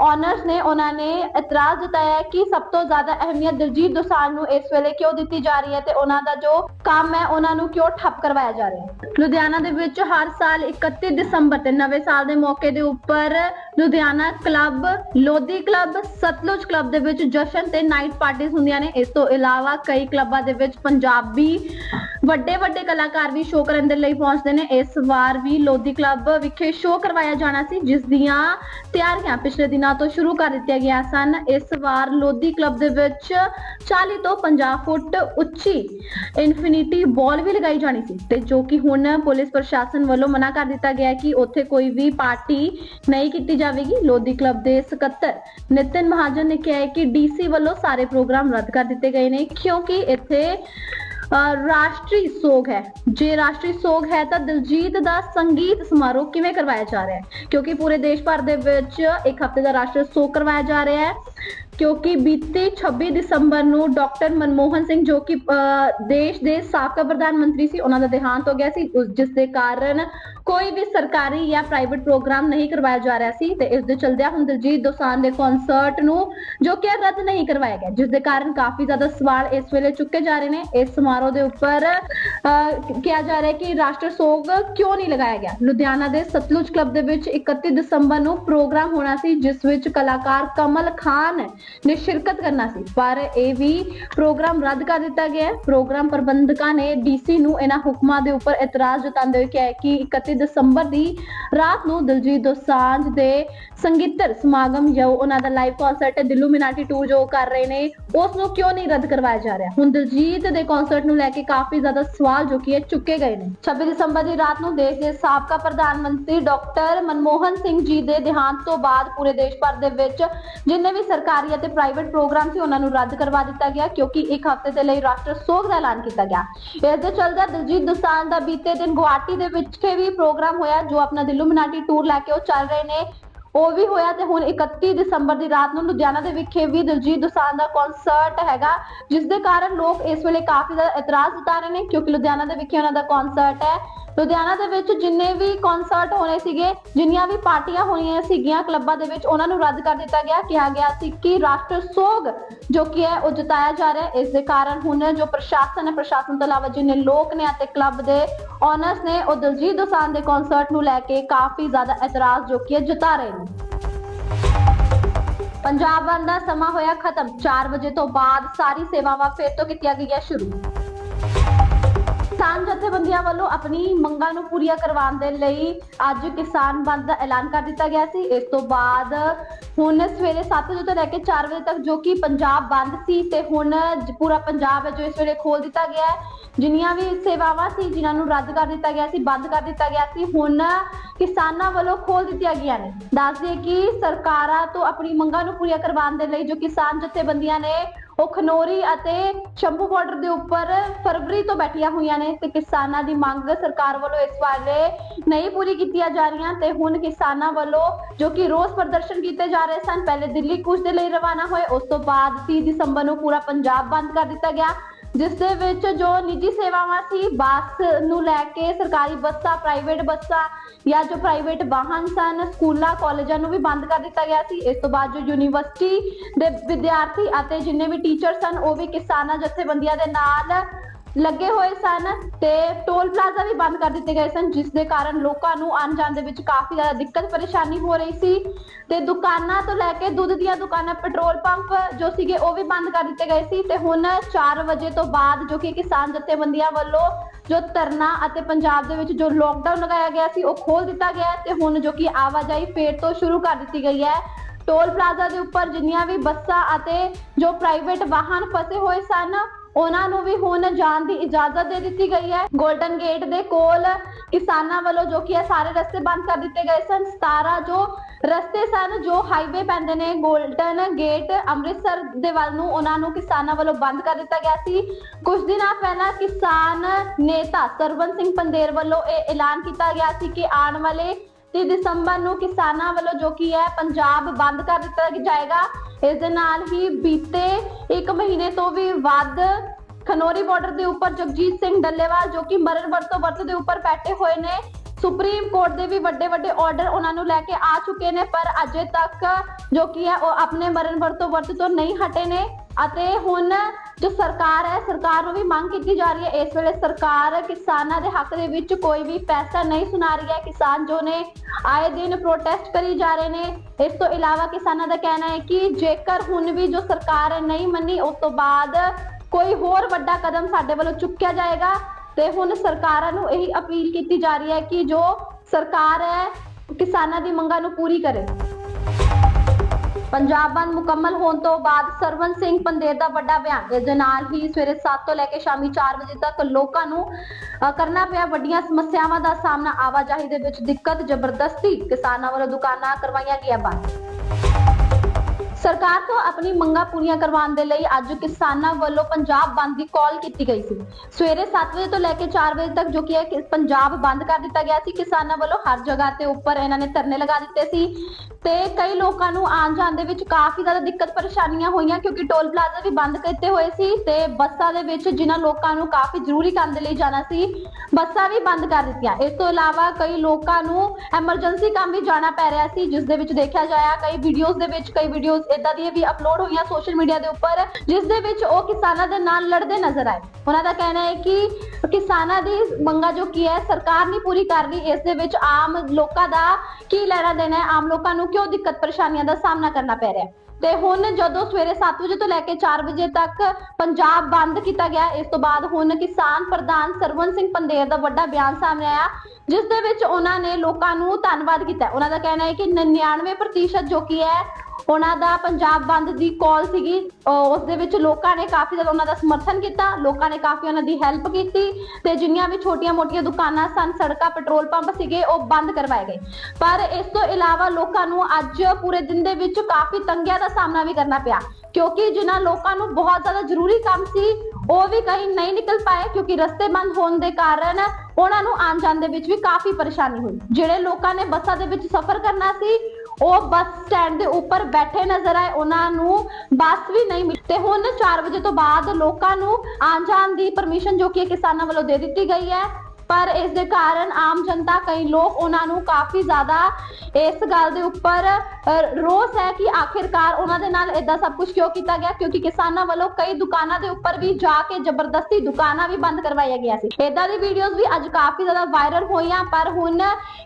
ਓਨਰਸ ਨੇ ਉਹਨਾਂ ਨੇ ਇਤਰਾਜ਼ ਜਤਾਇਆ ਕਿ ਸਭ ਤੋਂ ਜ਼ਿਆਦਾ ਅਹਿਮੀਅਤ ਦਿਲਜੀਤ ਦੋਸਾਂਝ ਨੂੰ ਇਸ ਵੇਲੇ ਕਿਉਂ ਦਿੱਤੀ ਜਾ ਰਹੀ ਹੈ ਤੇ ਉਹਨਾਂ ਦਾ ਜੋ ਕੰਮ ਹੈ ਉਹਨਾਂ ਨੂੰ ਕਿਉਂ ਠੱਪ ਕਰਵਾਇਆ ਜਾ ਰਿਹਾ ਹੈ। ਲੁਧਿਆਣਾ ਦੇ ਵਿੱਚ ਹਰ ਸਾਲ 31 ਦਸੰਬਰ ਤੇ ਨਵੇਂ ਸਾਲ ਦੇ ਮੌਕੇ ਦੇ ਉੱਪਰ Ludhiana club, Lodhi club, Sutlej club ਦੇ ਵਿੱਚ ਜਸ਼ਨ ਤੇ ਨਾਈਟ ਪਾਰਟੀਆਂ ਹੁੰਦੀਆਂ ਨੇ। ਇਸ ਤੋਂ ਇਲਾਵਾ ਕਈ ਕਲੱਬਾਂ ਦੇ ਵਿੱਚ ਪੰਜਾਬੀ ਵੱਡੇ ਵੱਡੇ ਕਲਾਕਾਰ ਵੀ ਸ਼ੋਅ ਕਰਨ ਦੇ ਲਈ ਪਹੁੰਚਦੇ ਨੇ। ਇਸ ਵਾਰ ਵੀ ਲੋਧੀ ਕਲੱਬ ਵਿਖੇ ਸ਼ੋਅ ਕਰਵਾਇਆ ਜਾਣਾ ਸੀ, ਜਿਸ ਦੀਆਂ ਤਿਆਰੀਆਂ ਪਿਛਲੇ ਦਿਨਾਂ ਤੋਂ ਸ਼ੁਰੂ ਕਰ ਦਿੱਤੀਆਂ ਗਈਆਂ ਸਨ। ਇਸ ਵਾਰ ਲੋਧੀ ਕਲੱਬ ਦੇ ਵਿੱਚ 40 ਤੋਂ 50 ਫੁੱਟ ਉੱਚੀ ਇਨਫਿਨਿਟੀ ਬਾਲ ਵੀ ਲਗਾਈ ਜਾਣੀ ਸੀ ਤੇ ਜੋ ਕਿ ਹੁਣ ਪੁਲਿਸ ਪ੍ਰਸ਼ਾਸਨ ਵੱਲੋਂ ਮਨਾ ਕਰ ਦਿੱਤਾ ਗਿਆ ਕਿ ਉੱਥੇ ਕੋਈ ਵੀ ਪਾਰਟੀ ਨਹੀਂ ਕੀਤੀ ਜਾਵੇਗੀ। ਲੋਧੀ ਕਲੱਬ ਦੇ ਸਕੱਤਰ ਨਿਤਿਨ ਮਹਾਜਨ ਨੇ ਕਿਹਾ ਹੈ ਕਿ ਡੀਸੀ ਵੱਲੋਂ ਸਾਰੇ ਪ੍ਰੋਗਰਾਮ ਰੱਦ ਕਰ ਦਿੱਤੇ ਗਏ ਨੇ, ਕਿਉਂਕਿ ਇੱਥੇ ਰਾਸ਼ਟਰੀ ਸੋਗ ਹੈ। ਜੇ ਰਾਸ਼ਟਰੀ ਸੋਗ ਹੈ ਤਾਂ ਦਿਲਜੀਤ ਦਾ ਸੰਗੀਤ ਸਮਾਰੋਹ ਕਿਵੇਂ ਕਰਵਾਇਆ ਜਾ ਰਿਹਾ ਹੈ? ਕਿਉਂਕਿ ਪੂਰੇ ਦੇਸ਼ ਭਰ ਦੇ ਵਿੱਚ ਇੱਕ ਹਫ਼ਤੇ ਦਾ ਰਾਸ਼ਟਰੀ ਸੋਗ ਕਰਵਾਇਆ ਜਾ ਰਿਹਾ ਹੈ। ਕਿਉਂਕਿ ਬੀਤੇ 26 ਦਸੰਬਰ ਨੂੰ ਡਾਕਟਰ ਮਨਮੋਹਨ ਸਿੰਘ ਜੋ ਕਿ ਦੇਸ਼ ਦੇ ਸਾਬਕਾ ਪ੍ਰਧਾਨ ਮੰਤਰੀ ਸੀ ਉਹਨਾਂ ਦਾ ਦੇਹਾਂਤ ਹੋ ਗਿਆ ਸੀ ਉਸ ਜਿਸ ਦੇ ਕਾਰਨ ਕੋਈ ਵੀ ਸਰਕਾਰੀ ਜਾਂ ਪ੍ਰਾਈਵੇਟ ਪ੍ਰੋਗਰਾਮ ਨਹੀਂ ਕਰਵਾਇਆ ਜਾ ਰਿਹਾ ਸੀ ਤੇ ਇਸ ਦੇ ਚਲਦਿਆਂ ਹੁਣ ਦਿਲਜੀਤ ਦੋਸਾਂਝ ਦੇ ਕਨਸਰਟ ਨੂੰ ਜੋ ਕਿ ਰੱਦ ਨਹੀਂ ਕਰਵਾਇਆ ਗਿਆ ਜਿਸ ਦੇ ਕਾਰਨ ਕਾਫੀ ਜ਼ਿਆਦਾ ਸਵਾਲ ਇਸ ਵੇਲੇ ਚੁੱਕੇ ਜਾ ਰਹੇ ਨੇ। ਇਸ ਸਮਾਰੋਹ ਦੇ ਉੱਪਰ ਅਹ, ਕਿਹਾ ਜਾ ਰਿਹਾ ਹੈ ਕਿ ਰਾਸ਼ਟਰ ਸੋਗ ਕਿਉਂ ਨਹੀਂ ਲਗਾਇਆ ਗਿਆ? ਲੁਧਿਆਣਾ ਦੇ ਸਤਲੁਜ ਕਲੱਬ ਦੇ ਵਿੱਚ 31 ਦਸੰਬਰ ਨੂੰ ਪ੍ਰੋਗਰਾਮ ਹੋਣਾ ਸੀ ਜਿਸ ਵਿੱਚ ਕਲਾਕਾਰ ਕਮਲ ਖਾਨ ਨੇ ਸ਼ਿਰਕਤ ਕਰਨਾ ਸੀ। ਪਰ ਇਹ ਵੀ ਪ੍ਰੋਗਰਾਮ ਰੱਦ ਕਰ ਦਿੱਤਾ ਗਿਆ ਹੈ। ਪ੍ਰੋਗਰਾਮ ਪ੍ਰਬੰਧਕਾਂ ਨੇ ਡੀਸੀ ਨੂੰ ਇਹਨਾਂ ਹੁਕਮਾਂ ਦੇ ਉੱਪਰ ਇਤਰਾਜ਼ ਜਤਾਉਂਦੇ ਹੋਏ ਕਿਹਾ ਕਿ 31 ਦਸੰਬਰ ਦੀ ਰਾਤ ਨੂੰ ਦਿਲਜੀਤ ਦੋਸਾਂਝ ਦੇ ਸੰਗੀਤਰ ਸਮਾਗਮ ਜੋ ਉਹਨਾਂ ਦਾ ਲਾਈਵ ਕਨਸਰਟ ਹੈ। ਦਿਲੂ ਮਿਨਾਟੀ ਟੂਰ ਜੋ ਕਰ ਰਹੇ ਨੇ ਉਸ ਨੂੰ ਕਿਉਂ ਨਹੀਂ ਰੱਦ ਕਰਵਾਇਆ ਜਾ ਰਿਹਾ? ਹੁਣ ਦਿਲਜੀਤ ਦੇ ਕਨਸਰਟ ਨੂੰ ਲੈ ਕੇ ਕਾਫੀ ਜ਼ਿਆਦਾ ਸਵਾਲ ਜੋ ਕਿ ਹੈ ਚੁੱਕੇ ਗਏ ਨੇ। 26 ਦਸੰਬਰ ਦੀ ਰਾਤ ਨੂੰ ਦੇਸ਼ ਦੇ ਸਾਬਕਾ ਪ੍ਰਧਾਨ ਮੰਤਰੀ ਡਾਕਟਰ ਮਨਮੋਹਨ ਸਿੰਘ ਜੀ ਦੇ ਦੇਹਾਂਤ ਤੋਂ ਬਾਅਦ ਪੂਰੇ ਦੇਸ਼ ਭਰ ਦੇ ਵਿੱਚ ਜਿੰਨੇ ਵੀ ਸਰਕਾਰੀ ਅਤੇ ਪ੍ਰਾਈਵੇਟ ਪ੍ਰੋਗਰਾਮ ਸੀ, ਉਹਨਾਂ ਨੂੰ ਰੱਦ ਕਰਵਾ ਦਿੱਤਾ ਗਿਆ ਕਿਉਂਕਿ ਇੱਕ ਹਫ਼ਤੇ ਦੇ ਲਈ ਰਾਸ਼ਟਰ ਸੋਗ ਦਾ ਐਲਾਨ ਕੀਤਾ ਗਿਆ। ਇਸ ਦੇ ਚੱਲਦਾ ਦਿਲਜੀਤ ਦੋਸਾਂਝ ਦਾ ਬੀਤੇ ਦਿਨ ਗੁਹਾਟੀ ਦੇ ਵਿੱਚ ਵੀ ਪ੍ਰੋਗਰਾਮ ਹੋਇਆ, ਜੋ ਆਪਣਾ ਦਿਲੂ ਮਨਾਟੀ ਟੂਰ ਲੈ ਕੇ ਉਹ ਚੱਲ ਰਹੇ ਨੇ। ਉਹ ਵੀ ਹੋਇਆ ਤੇ ਹੁਣ 31 ਦਸੰਬਰ ਦੀ ਰਾਤ ਨੂੰ ਲੁਧਿਆਣਾ ਦੇ ਵਿਖੇ ਵੀ ਦਿਲਜੀਤ ਦੋਸਾਂਝ ਦਾ ਕਨਸਰਟ ਹੈਗਾ ਜਿਸ ਦੇ ਕਾਰਨ ਲੋਕ ਇਸ ਵੇਲੇ ਕਾਫੀ ਜ਼ਿਆਦਾ ਇਤਰਾਜ਼ ਜਤਾ ਰਹੇ ਨੇ, ਕਿਉਂਕਿ ਲੁਧਿਆਣਾ ਦੇ ਵਿਖੇ ਉਹਨਾਂ ਦਾ ਕਨਸਰਟ ਹੈ। ਲੁਧਿਆਣਾ ਦੇ ਵਿੱਚ ਜਿੰਨੇ ਵੀ ਕਨਸਰਟ ਹੋਣੇ ਸੀਗੇ, ਜਿੰਨੀਆਂ ਵੀ ਪਾਰਟੀਆਂ ਹੋਣੀਆਂ ਸੀਗੀਆਂ ਕਲੱਬਾਂ ਦੇ ਵਿੱਚ, ਉਹਨਾਂ ਨੂੰ ਰੱਦ ਕਰ ਦਿੱਤਾ ਗਿਆ। ਕਿਹਾ ਗਿਆ ਸੀ ਕਿ ਰਾਸ਼ਟਰ ਸੋਗ ਜੋ ਕਿ ਹੈ, ਉਹ ਜਤਾਇਆ ਜਾ ਰਿਹਾ ਇਸ ਦੇ ਕਾਰਨ ਹੁਣ ਜੋ ਪ੍ਰਸ਼ਾਸਨ ਹੈ, ਪ੍ਰਸ਼ਾਸਨ ਤੋਂ ਇਲਾਵਾ ਜਿੰਨੇ ਲੋਕ ਨੇ ਅਤੇ ਕਲੱਬ ਦੇ ਓਨਰਸ ਨੇ, ਉਹ ਦਿਲਜੀਤ ਦੋਸਾਂਝ ਦੇ ਕਨਸਰਟ ਨੂੰ ਲੈ ਕੇ ਕਾਫੀ ਜ਼ਿਆਦਾ ਇਤਰਾਜ਼ ਜੋ ਕਿ ਜਤਾ ਰਹੇ ਨੇ। ਪੰਜਾਬ ਬੰਦ ਦਾ ਸਮਾਂ ਹੋਇਆ ਖਤਮ। 4 ਵਜੇ ਤੋਂ ਬਾਅਦ ਸਾਰੀ ਸੇਵਾਵਾਂ ਫਿਰ ਤੋਂ ਕੀਤੀਆਂ ਗਈਆਂ ਸ਼ੁਰੂ। ਕਿਸਾਨ ਜਥੇਬੰਦੀਆਂ ਵੱਲੋਂ ਆਪਣੀ ਮੰਗਾਂ ਨੂੰ ਪੂਰੀਆਂ ਕਰਵਾਉਣ ਦੇ ਲਈ ਅੱਜ ਕਿਸਾਨ ਬੰਦ ਦਾ ਐਲਾਨ ਕਰ ਦਿੱਤਾ ਗਿਆ ਸੀ। ਇਸ ਤੋਂ ਬਾਅਦ ਹੁਣ ਸਵੇਰੇ 7 ਵਜੇ ਤੋਂ ਲੈ ਕੇ 4 ਵਜੇ ਤੱਕ ਜੋ ਕਿ ਪੰਜਾਬ ਬੰਦ ਸੀ ਤੇ ਹੁਣ ਪੂਰਾ ਪੰਜਾਬ ਹੈ ਜੋ ਇਸ ਵੇਲੇ ਖੋਲ ਦਿੱਤਾ ਗਿਆ ਹੈ। ਜਿੰਨੀਆਂ ਵੀ ਸੇਵਾਵਾਂ ਸੀ, ਜਿਨ੍ਹਾਂ ਨੂੰ ਰੱਦ ਕਰ ਦਿੱਤਾ ਗਿਆ ਸੀ, ਬੰਦ ਕਰ ਦਿੱਤਾ ਗਿਆ ਸੀ, ਹੁਣ ਕਿਸਾਨਾਂ ਵੱਲੋਂ ਖੋਲ ਦਿੱਤੀਆਂ ਗਈਆਂ ਨੇ। ਦੱਸ ਦਈਏ ਕਿ ਸਰਕਾਰਾਂ ਤੋਂ ਆਪਣੀ ਮੰਗਾਂ ਨੂੰ ਪੂਰੀਆਂ ਕਰਵਾਉਣ ਦੇ ਲਈ ਜੋ ਕਿਸਾਨ ਜਥੇਬੰਦੀਆਂ ਨੇ ਉਹ ਖਨੋਰੀ ਅਤੇ ਸ਼ੰਭੂ ਬਾਰਡਰ ਦੇ ਉੱਪਰ ਫਰਵਰੀ ਤੋਂ ਬੈਠੀਆਂ ਹੋਈਆਂ ਨੇ ਤੇ ਕਿਸਾਨਾਂ ਦੀ ਮੰਗ ਸਰਕਾਰ ਵੱਲੋਂ ਇਸ ਬਾਰੇ ਨਹੀਂ ਪੂਰੀ ਕੀਤੀਆਂ ਜਾ ਰਹੀਆਂ ਤੇ ਹੁਣ ਕਿਸਾਨਾਂ ਵੱਲੋਂ ਜੋ ਕਿ ਰੋਸ ਪ੍ਰਦਰਸ਼ਨ ਕੀਤੇ ਜਾ ਰਹੇ ਸਨ, ਪਹਿਲੇ ਦਿੱਲੀ ਕੂਚ ਦੇ ਲਈ ਰਵਾਨਾ ਹੋਏ, ਉਸ ਤੋਂ ਬਾਅਦ 30 ਦਸੰਬਰ ਨੂੰ ਪੂਰਾ ਪੰਜਾਬ ਬੰਦ ਕਰ ਦਿੱਤਾ ਗਿਆ। ਜਿਸ ਦੇ ਵਿੱਚ ਜੋ ਨਿੱਜੀ ਸੇਵਾਵਾਂ ਸੀ, ਬੱਸ ਨੂੰ ਲੈ ਕੇ ਸਰਕਾਰੀ ਬੱਸਾਂ ਪ੍ਰਾਈਵੇਟ ਬੱਸਾਂ ਜਾਂ ਜੋ ਪ੍ਰਾਈਵੇਟ ਵਾਹਨ ਸਨ, ਸਕੂਲਾਂ, ਕਾਲਜਾਂ ਨੂੰ ਵੀ ਬੰਦ ਕਰ ਦਿੱਤਾ ਗਿਆ ਸੀ। ਇਸ ਤੋਂ ਬਾਅਦ ਜੋ ਯੂਨੀਵਰਸਿਟੀ ਦੇ ਵਿਦਿਆਰਥੀ ਅਤੇ ਜਿੰਨੇ ਵੀ ਟੀਚਰ ਸਨ, ਉਹ ਵੀ ਕਿਸਾਨਾਂ ਜਥੇਬੰਦੀਆਂ ਦੇ ਨਾਲ ਲੱਗੇ ਹੋਏ ਸਨ ਤੇ ਟੋਲ ਪਲਾਜ਼ਾ ਵੀ ਬੰਦ ਕਰ ਦਿੱਤੇ ਗਏ ਸਨ, ਜਿਸ ਦੇ ਕਾਰਨ ਲੋਕਾਂ ਨੂੰ ਆਉਣ ਜਾਣ ਦੇ ਵਿੱਚ ਕਾਫੀ ਜ਼ਿਆਦਾ ਦਿੱਕਤ, ਪਰੇਸ਼ਾਨੀ ਹੋ ਰਹੀ ਸੀ ਤੇ ਦੁਕਾਨਾਂ ਤੋਂ ਲੈ ਕੇ ਦੁੱਧ ਦੀਆਂ ਦੁਕਾਨਾਂ, ਪੈਟਰੋਲ ਪੰਪ ਜੋ ਸੀਗੇ ਉਹ ਵੀ ਬੰਦ ਕਰ ਦਿੱਤੇ ਗਏ ਸੀ ਤੇ ਹੁਣ 4 ਵਜੇ ਤੋਂ ਬਾਅਦ ਜੋ ਕਿ ਕਿਸਾਨ ਜਥੇਬੰਦੀਆਂ ਵੱਲੋਂ ਜੋ ਧਰਨਾ ਅਤੇ ਪੰਜਾਬ ਦੇ ਵਿੱਚ ਜੋ ਲੋਕਡਾਊਨ ਲਗਾਇਆ ਗਿਆ ਸੀ, ਉਹ ਖੋਲ ਦਿੱਤਾ ਗਿਆ ਹੈ ਤੇ ਹੁਣ ਜੋ ਕਿ ਆਵਾਜਾਈ ਫੇਰ ਤੋਂ ਸ਼ੁਰੂ ਕਰ ਦਿੱਤੀ ਗਈ ਹੈ। ਟੋਲ ਪਲਾਜ਼ਾ ਦੇ ਉੱਪਰ ਜਿੰਨੀਆਂ ਵੀ ਬੱਸਾਂ ਅਤੇ ਜੋ ਪ੍ਰਾਈਵੇਟ ਵਾਹਨ ਫਸੇ ਹੋਏ ਸਨ ਉਹਨਾਂ ਨੂੰ ਵੀ ਹੁਣ ਜਾਣ ਦੀ ਇਜਾਜ਼ਤ ਦੇ ਦਿੱਤੀ ਗਈ ਹੈ। 골ਡਨ ਗੇਟ ਦੇ ਕੋਲ ਕਿਸਾਨਾਂ ਵੱਲੋਂ ਜੋ ਕਿ ਇਹ ਸਾਰੇ ਰਸਤੇ ਬੰਦ ਕਰ ਦਿੱਤੇ ਗਏ ਸਨ 17 ਜੋ ਰਸਤੇ ਸਨ ਜੋ ਹਾਈਵੇ ਪੈਂਦੇ ਨੇ 골ਡਨ ਗੇਟ ਅੰਮ੍ਰਿਤਸਰ ਦੇ ਵੱਲ ਨੂੰ ਉਹਨਾਂ ਨੂੰ ਕਿਸਾਨਾਂ ਵੱਲੋਂ ਬੰਦ ਕਰ ਦਿੱਤਾ ਗਿਆ ਸੀ। ਕੁਝ ਦਿਨਾਂ ਪਹਿਲਾਂ ਕਿਸਾਨ ਨੇਤਾ ਸਰਵਨ ਸਿੰਘ ਪੰਦੇਰ ਵੱਲੋਂ ਇਹ ਐਲਾਨ ਕੀਤਾ ਗਿਆ ਸੀ ਕਿ ਆਉਣ ਵਾਲੇ 30 ਦਸੰਬਰ ਨੂੰ ਕਿਸਾਨਾਂ ਵੱਲੋਂ ਜੋ ਕੀ ਹੈ, ਪੰਜਾਬ ਬੰਦ ਕਰ ਦਿੱਤਾ ਜਾਏਗਾ। ਇਸ ਦੇ ਨਾਲ ਹੀ ਬੀਤੇ 1 ਮਹੀਨੇ ਤੋਂ ਵੀ ਵੱਧ ਖਨੋਰੀ ਬਾਰਡਰ ਦੇ ਉੱਪਰ ਜਗਜੀਤ ਸਿੰਘ ਡੱਲੇਵਾਲ ਜੋ ਕਿ ਮਰਨ ਵਰਤੋਂ ਵਰਤ ਦੇ ਉੱਪਰ ਬੈਠੇ ਹੋਏ ਨੇ। ਸੁਪਰੀਮ ਕੋਰਟ ਦੇ ਵੀ ਵੱਡੇ ਵੱਡੇ ਆਰਡਰ ਉਹਨਾਂ ਨੂੰ ਲੈ ਕੇ ਆ ਚੁੱਕੇ ਨੇ, ਪਰ ਅਜੇ ਤੱਕ ਜੋ ਕੀ ਹੈ, ਉਹ ਆਪਣੇ ਮਰਨ ਵਰਤੋਂ ਵਰਤ ਤੋਂ ਨਹੀਂ ਹਟੇ ਨੇ। ਅਤੇ ਹੁਣ ਜੋ ਸਰਕਾਰ ਹੈ, ਸਰਕਾਰ ਨੂੰ ਵੀ ਮੰਗ ਕੀਤੀ ਜਾ ਰਹੀ ਹੈ, ਇਸ ਵੇਲੇ ਸਰਕਾਰ ਕਿਸਾਨਾਂ ਦੇ ਹੱਕ ਦੇ ਵਿੱਚ ਕੋਈ ਵੀ ਫੈਸਲਾ ਨਹੀਂ ਸੁਣਾ ਰਹੀ ਹੈ। ਕਿਸਾਨ ਜੋ ਨੇ, ਆਏ ਦਿਨ ਪ੍ਰੋਟੈਸਟ ਕਰੀ ਜਾ ਰਹੇ ਨੇ। ਇਸ ਤੋਂ ਇਲਾਵਾ ਕਿਸਾਨਾਂ ਦਾ ਕਹਿਣਾ ਹੈ ਕਿ ਜੇਕਰ ਹੁਣ ਵੀ ਜੋ ਸਰਕਾਰ ਨਹੀਂ ਮੰਨੀ, ਉਸ ਤੋਂ ਬਾਅਦ ਕੋਈ ਹੋਰ ਵੱਡਾ ਕਦਮ ਸਾਡੇ ਵੱਲੋਂ ਚੁੱਕਿਆ ਜਾਏਗਾ। ਤੇ ਹੁਣ ਸਰਕਾਰਾਂ ਨੂੰ ਇਹੀ ਅਪੀਲ ਕੀਤੀ ਜਾ ਰਹੀ ਹੈ ਕਿ ਜੋ ਸਰਕਾਰ ਹੈ, ਕਿਸਾਨਾਂ ਦੀ ਮੰਗਾਂ ਨੂੰ ਪੂਰੀ ਕਰੇ। ਪੰਜਾਬ ਬੰਦ ਮੁਕੰਮਲ ਹੋਣ ਤੋਂ ਬਾਅਦ ਸਰਵਨ ਸਿੰਘ ਪੰਦੇਰ ਦਾ ਵੱਡਾ ਬਿਆਨ ਇਸ ਦੇ ਨਾਲ ਹੀ ਸਵੇਰੇ 7 ਤੋਂ ਲੈ ਕੇ ਸ਼ਾਮੀ 4 ਵਜੇ ਤੱਕ ਲੋਕਾਂ ਨੂੰ ਕਰਨਾ ਪਿਆ ਵੱਡੀਆਂ ਸਮੱਸਿਆਵਾਂ ਦਾ ਸਾਹਮਣਾ। ਆਵਾਜਾਈ ਦੇ ਵਿੱਚ ਦਿੱਕਤ, ਜ਼ਬਰਦਸਤੀ, ਕਿਸਾਨਾਂ ਵੱਲੋਂ ਦੁਕਾਨਾਂ ਕਰਵਾਈਆਂ ਗਈਆਂ ਬੰਦ। ਸਰਕਾਰ ਤੋਂ ਆਪਣੀ ਮੰਗਾਂ ਪੂਰੀਆਂ ਕਰਵਾਉਣ ਦੇ ਲਈ ਅੱਜ ਕਿਸਾਨਾਂ ਵੱਲੋਂ ਪੰਜਾਬ ਬੰਦ ਦੀ ਕਾਲ ਕੀਤੀ ਗਈ ਸੀ। ਸਵੇਰੇ 7 ਵਜੇ ਤੋਂ ਲੈ ਕੇ 4 ਵਜੇ ਤੱਕ ਜੋ ਕਿ ਹੈ ਕਿ ਪੰਜਾਬ ਬੰਦ ਕਰ ਦਿੱਤਾ ਗਿਆ ਸੀ, ਕਿਸਾਨਾਂ ਵੱਲੋਂ ਹਰ ਜਗ੍ਹਾ ਤੇ ਉੱਪਰ ਇਹਨਾਂ ਨੇ ਧਰਨੇ ਲਗਾ ਦਿੱਤੇ ਸੀ ਤੇ ਕਈ ਲੋਕਾਂ ਨੂੰ ਆਉਣ ਜਾਣ ਦੇ ਵਿੱਚ ਕਾਫੀ ਜ਼ਿਆਦਾ ਦਿੱਕਤ ਪਰੇਸ਼ਾਨੀਆਂ ਹੋਈਆਂ ਕਿਉਂਕਿ ਟੋਲ ਪਲਾਜ਼ਾ ਵੀ ਬੰਦ ਕੀਤੇ ਹੋਏ ਸੀ ਤੇ ਬੱਸਾਂ ਦੇ ਵਿੱਚ ਜਿਨ੍ਹਾਂ ਲੋਕਾਂ ਨੂੰ ਕਾਫੀ ਜ਼ਰੂਰੀ ਕੰਮ ਦੇ ਲਈ ਜਾਣਾ ਸੀ, ਬੱਸਾਂ ਵੀ ਬੰਦ ਕਰ ਦਿੱਤੀਆਂ। ਇਸ ਤੋਂ ਇਲਾਵਾ ਕਈ ਲੋਕਾਂ ਨੂੰ ਐਮਰਜੈਂਸੀ ਕੰਮ ਵੀ ਜਾਣਾ ਪੈ ਰਿਹਾ ਸੀ, ਜਿਸ ਦੇ ਵਿੱਚ ਦੇਖਿਆ ਜਾਇਆ ਕਈ ਵੀਡੀਓਜ਼ ਦੇ ਵਿੱਚ, ਕਈ ਵੀਡੀਓਜ਼ ਇਦਾਂ ਦੀਆਂ ਵੀ ਅਪਲੋਡ ਹੋਈਆਂ ਸੋਸ਼ਲ ਮੀਡੀਆ ਦੇ ਉੱਪਰ, ਜਿਸ ਦੇ ਵਿੱਚ ਉਹ ਕਿਸਾਨਾਂ ਦੇ ਨਾਲ ਲੜਦੇ ਨਜ਼ਰ ਆਏ। ਉਹਨਾਂ ਦਾ ਕਹਿਣਾ ਹੈ ਕਿ ਕਿਸਾਨਾਂ ਦੀ ਮੰਗਾਂ ਜੋ ਕੀ ਹੈ, ਸਰਕਾਰ ਨਹੀਂ ਪੂਰੀ ਕਰ ਰਹੀ, ਇਸ ਦੇ ਵਿੱਚ ਆਮ ਲੋਕਾਂ ਦਾ ਕੀ ਲੈਣਾ ਦੇਣਾ ਹੈ, ਆਮ ਲੋਕਾਂ ਨੂੰ ਕਿਉਂ ਦਿੱਕਤ ਪਰੇਸ਼ਾਨੀਆਂ ਦਾ ਸਾਹਮਣਾ ਕਰਨਾ ਪੈ ਰਿਹਾ ਹੈ? ਤੇ ਹੁਣ ਜਦੋਂ ਸਵੇਰੇ 7 ਵਜੇ ਤੋਂ ਲੈ ਕੇ 4 ਵਜੇ ਤੱਕ ਪੰਜਾਬ ਬੰਦ ਕੀਤਾ ਗਿਆ, ਇਸ ਤੋਂ ਬਾਅਦ ਹੁਣ ਕਿਸਾਨ ਪ੍ਰਧਾਨ ਸਰਵਨ ਸਿੰਘ ਪੰਦੇਰ ਦਾ ਵੱਡਾ ਬਿਆਨ ਸਾਹਮਣੇ ਆਇਆ। ਜਿਸ ਦੇ ਵਿੱਚ ਉਹਨਾਂ ਨੇ ਲੋਕਾਂ ਨੂੰ ਧੰਨਵਾਦ ਕੀਤਾ। ਉਹਨਾਂ ਦਾ ਕਹਿਣਾ ਹੈ ਕਿ 99% ਜੋ ਕਿ ਹੈ, ਉਹਨਾਂ ਦਾ ਪੰਜਾਬ ਬੰਦ ਦੀ ਕਾਲ ਸੀਗੀ। ਅਹ ਉਸ ਦੇ ਵਿੱਚ ਲੋਕਾਂ ਨੇ ਕਾਫੀ ਜ਼ਿਆਦਾ ਉਹਨਾਂ ਦਾ ਸਮਰਥਨ ਕੀਤਾ, ਲੋਕਾਂ ਨੇ ਕਾਫੀ ਉਹਨਾਂ ਦੀ ਹੈਲਪ ਕੀਤੀ ਤੇ ਜਿੰਨੀਆਂ ਵੀ ਛੋਟੀਆਂ-ਮੋਟੀਆਂ ਦੁਕਾਨਾਂ ਸਨ, ਸੜਕਾਂ, ਪੈਟਰੋਲ ਪੰਪ ਸੀਗੇ, ਉਹ ਬੰਦ ਕਰਵਾਏ ਗਏ। ਪਰ ਇਸ ਤੋਂ ਇਲਾਵਾ ਲੋਕਾਂ ਨੂੰ ਅੱਜ ਪੂਰੇ ਦਿਨ ਦੇ ਵਿੱਚ ਕਾਫੀ ਤੰਗੀਆਂ ਦਾ ਸਾਹਮਣਾ ਵੀ ਕਰਨਾ ਪਿਆ, ਕਿਉਂਕਿ ਜਿਨ੍ਹਾਂ ਲੋਕਾਂ ਨੂੰ ਬਹੁਤ ਜ਼ਿਆਦਾ ਜ਼ਰੂਰੀ ਕੰਮ ਸੀ, ਉਹ ਵੀ ਕहीं ਨਹੀਂ ਨਿਕਲ ਪਾਏ, ਕਿਉਂਕਿ ਰਸਤੇ ਬੰਦ ਹੋਣ ਦੇ ਕਾਰਨ ਉਹਨਾਂ ਨੂੰ ਆਉਣ ਜਾਣ ਦੇ ਵਿੱਚ ਵੀ ਕਾਫੀ ਪਰੇਸ਼ਾਨੀ ਹੋਈ। ਜਿਹੜੇ ਲੋਕਾਂ ਨੇ ਬੱਸਾਂ ਦੇ ਵਿੱਚ ਸਫ਼ਰ ਕਰਨਾ ਸੀ, ਉਹ ਬੱਸ ਸਟੈਂਡ ਦੇ ਉੱਪਰ ਬੈਠੇ ਨਜ਼ਰ ਆਏ। ਉਹਨਾਂ ਨੂੰ ਬੱਸ ਵੀ ਨਹੀਂ ਮਿਲੀ। ਤੇ ਹੁਣ 4 ਵਜੇ ਤੋਂ ਬਾਅਦ ਲੋਕਾਂ ਨੂੰ ਆਉਣ ਜਾਣ ਦੀ ਪਰਮਿਸ਼ਨ ਜੋ ਕਿ ਕਿਸਾਨਾਂ ਵੱਲੋਂ ਦੇ ਦਿੱਤੀ ਗਈ ਹੈ ਪਰ ਇਸ ਦੇ ਕਾਰਨ ਆਮ ਜਨਤਾ, ਕਈ ਲੋਕ ਉਹਨਾਂ ਨੂੰ ਕਾਫੀ ਜ਼ਿਆਦਾ ਇਸ ਗੱਲ ਦੇ ਉੱਪਰ ਰੋਸ ਹੈ ਕਿ ਆਖਿਰਕਾਰ ਉਹਨਾਂ ਦੇ ਨਾਲ ਇਦਾਂ ਸਭ ਕੁਝ ਕਿਉਂ ਕੀਤਾ ਗਿਆ? ਕਿਉਂਕਿ ਕਿਸਾਨਾਂ ਵੱਲੋਂ ਕਈ ਦੁਕਾਨਾਂ ਦੇ ਉੱਪਰ ਵੀ ਜਾ ਕੇ ਜ਼ਬਰਦਸਤੀ ਦੁਕਾਨਾਂ ਵੀ ਬੰਦ ਕਰਵਾਇਆ ਗਿਆ ਸੀ। ਇਦਾਂ ਦੀ ਵੀਡੀਓਜ਼ ਵੀ ਅੱਜ ਕਾਫੀ ਜ਼ਿਆਦਾ ਵਾਇਰਲ ਹੋਈਆਂ, ਪਰ ਹੁਣ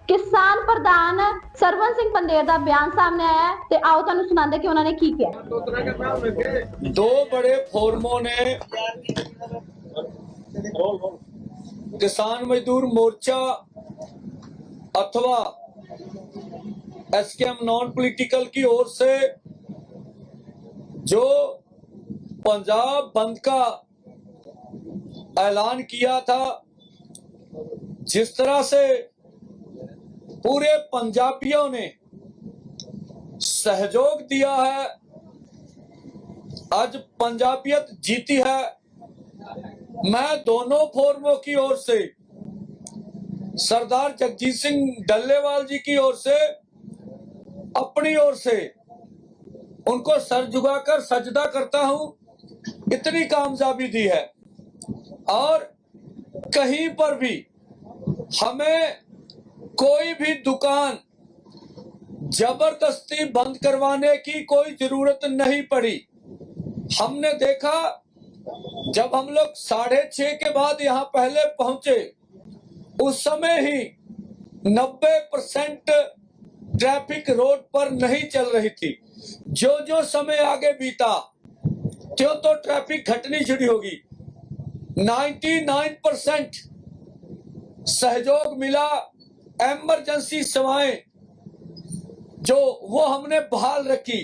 ਕਿਸਾਨ ਪ੍ਰਧਾਨ ਸਰਵਨ ਸਿੰਘ ਪੰਦੇਰ ਦਾ ਬਿਆਨ ਸਾਹਮਣੇ ਆਇਆ ਤੇ ਆਓ ਤੁਹਾਨੂੰ ਸੁਣਾਉਂਦੇ ਕਿ ਉਹਨਾਂ ਨੇ ਕੀ ਕਿਹਾ। ਦੋ ਬੜੇ ਫੋਰਮੋਂ ਨੇ। किसान मजदूर मोर्चा अथवा एसकेएम नॉन पॉलिटिकल की ओर से जो पंजाब बंद का ऐलान किया था, जिस तरह से पूरे पंजाबियों ने सहयोग दिया है, आज पंजाबियत जीती है। मैं दोनों फोरमों की ओर से, सरदार जगजीत सिंह डल्लेवाल जी की ओर से, अपनी ओर से उनको सर झुकाकर सजदा करता हूँ। इतनी कामयाबी दी है। और कहीं पर भी हमें कोई भी दुकान ज़बरदस्ती बंद करवाने की कोई ज़रूरत नहीं पड़ी। हमने देखा जब हम लोग साढ़े छह के बाद यहाँ पहले पहुँचे, उस समय ही 90 परसेंट ट्रैफ़िक रोड पर नहीं चल रही थी। जो जो समय आगे बीता त्यों तो ट्रैफ़िक घटनी शुरू होगी। 99 परसेंट सहयोग मिला एमरजेंसी सेवाएँ, जो वो हमने बहाल रखी।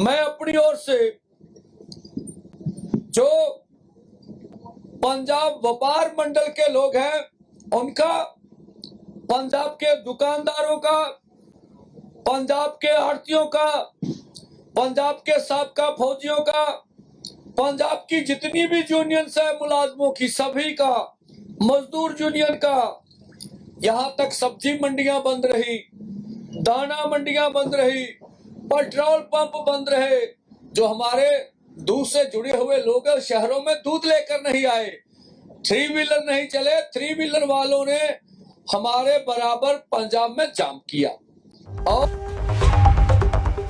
मैं अपनी ओर से जो पंजाब व्यापार मंडल के लोग हैं, उनका पंजाब के दुकानदारों का, पंजाब के आड़तियों का, पंजाब के सबका फौजियों का, पंजाब की जितनी भी यूनियंस है मुलाजमों की, सभी का, मजदूर यूनियन का, यहाँ तक सब्ज़ी मंडियाँ बंद रही, दाना मंडियाँ बंद रही, पेट्रोल पंप बंद रहे, जो हमारे दूध से जुड़े हुए लोग हैं, शहरों में दूध लेकर नहीं आए थ्री व्हीलर नहीं चले थ्री व्हीलर वालों ने हमारे बराबर पंजाब में जाम किया और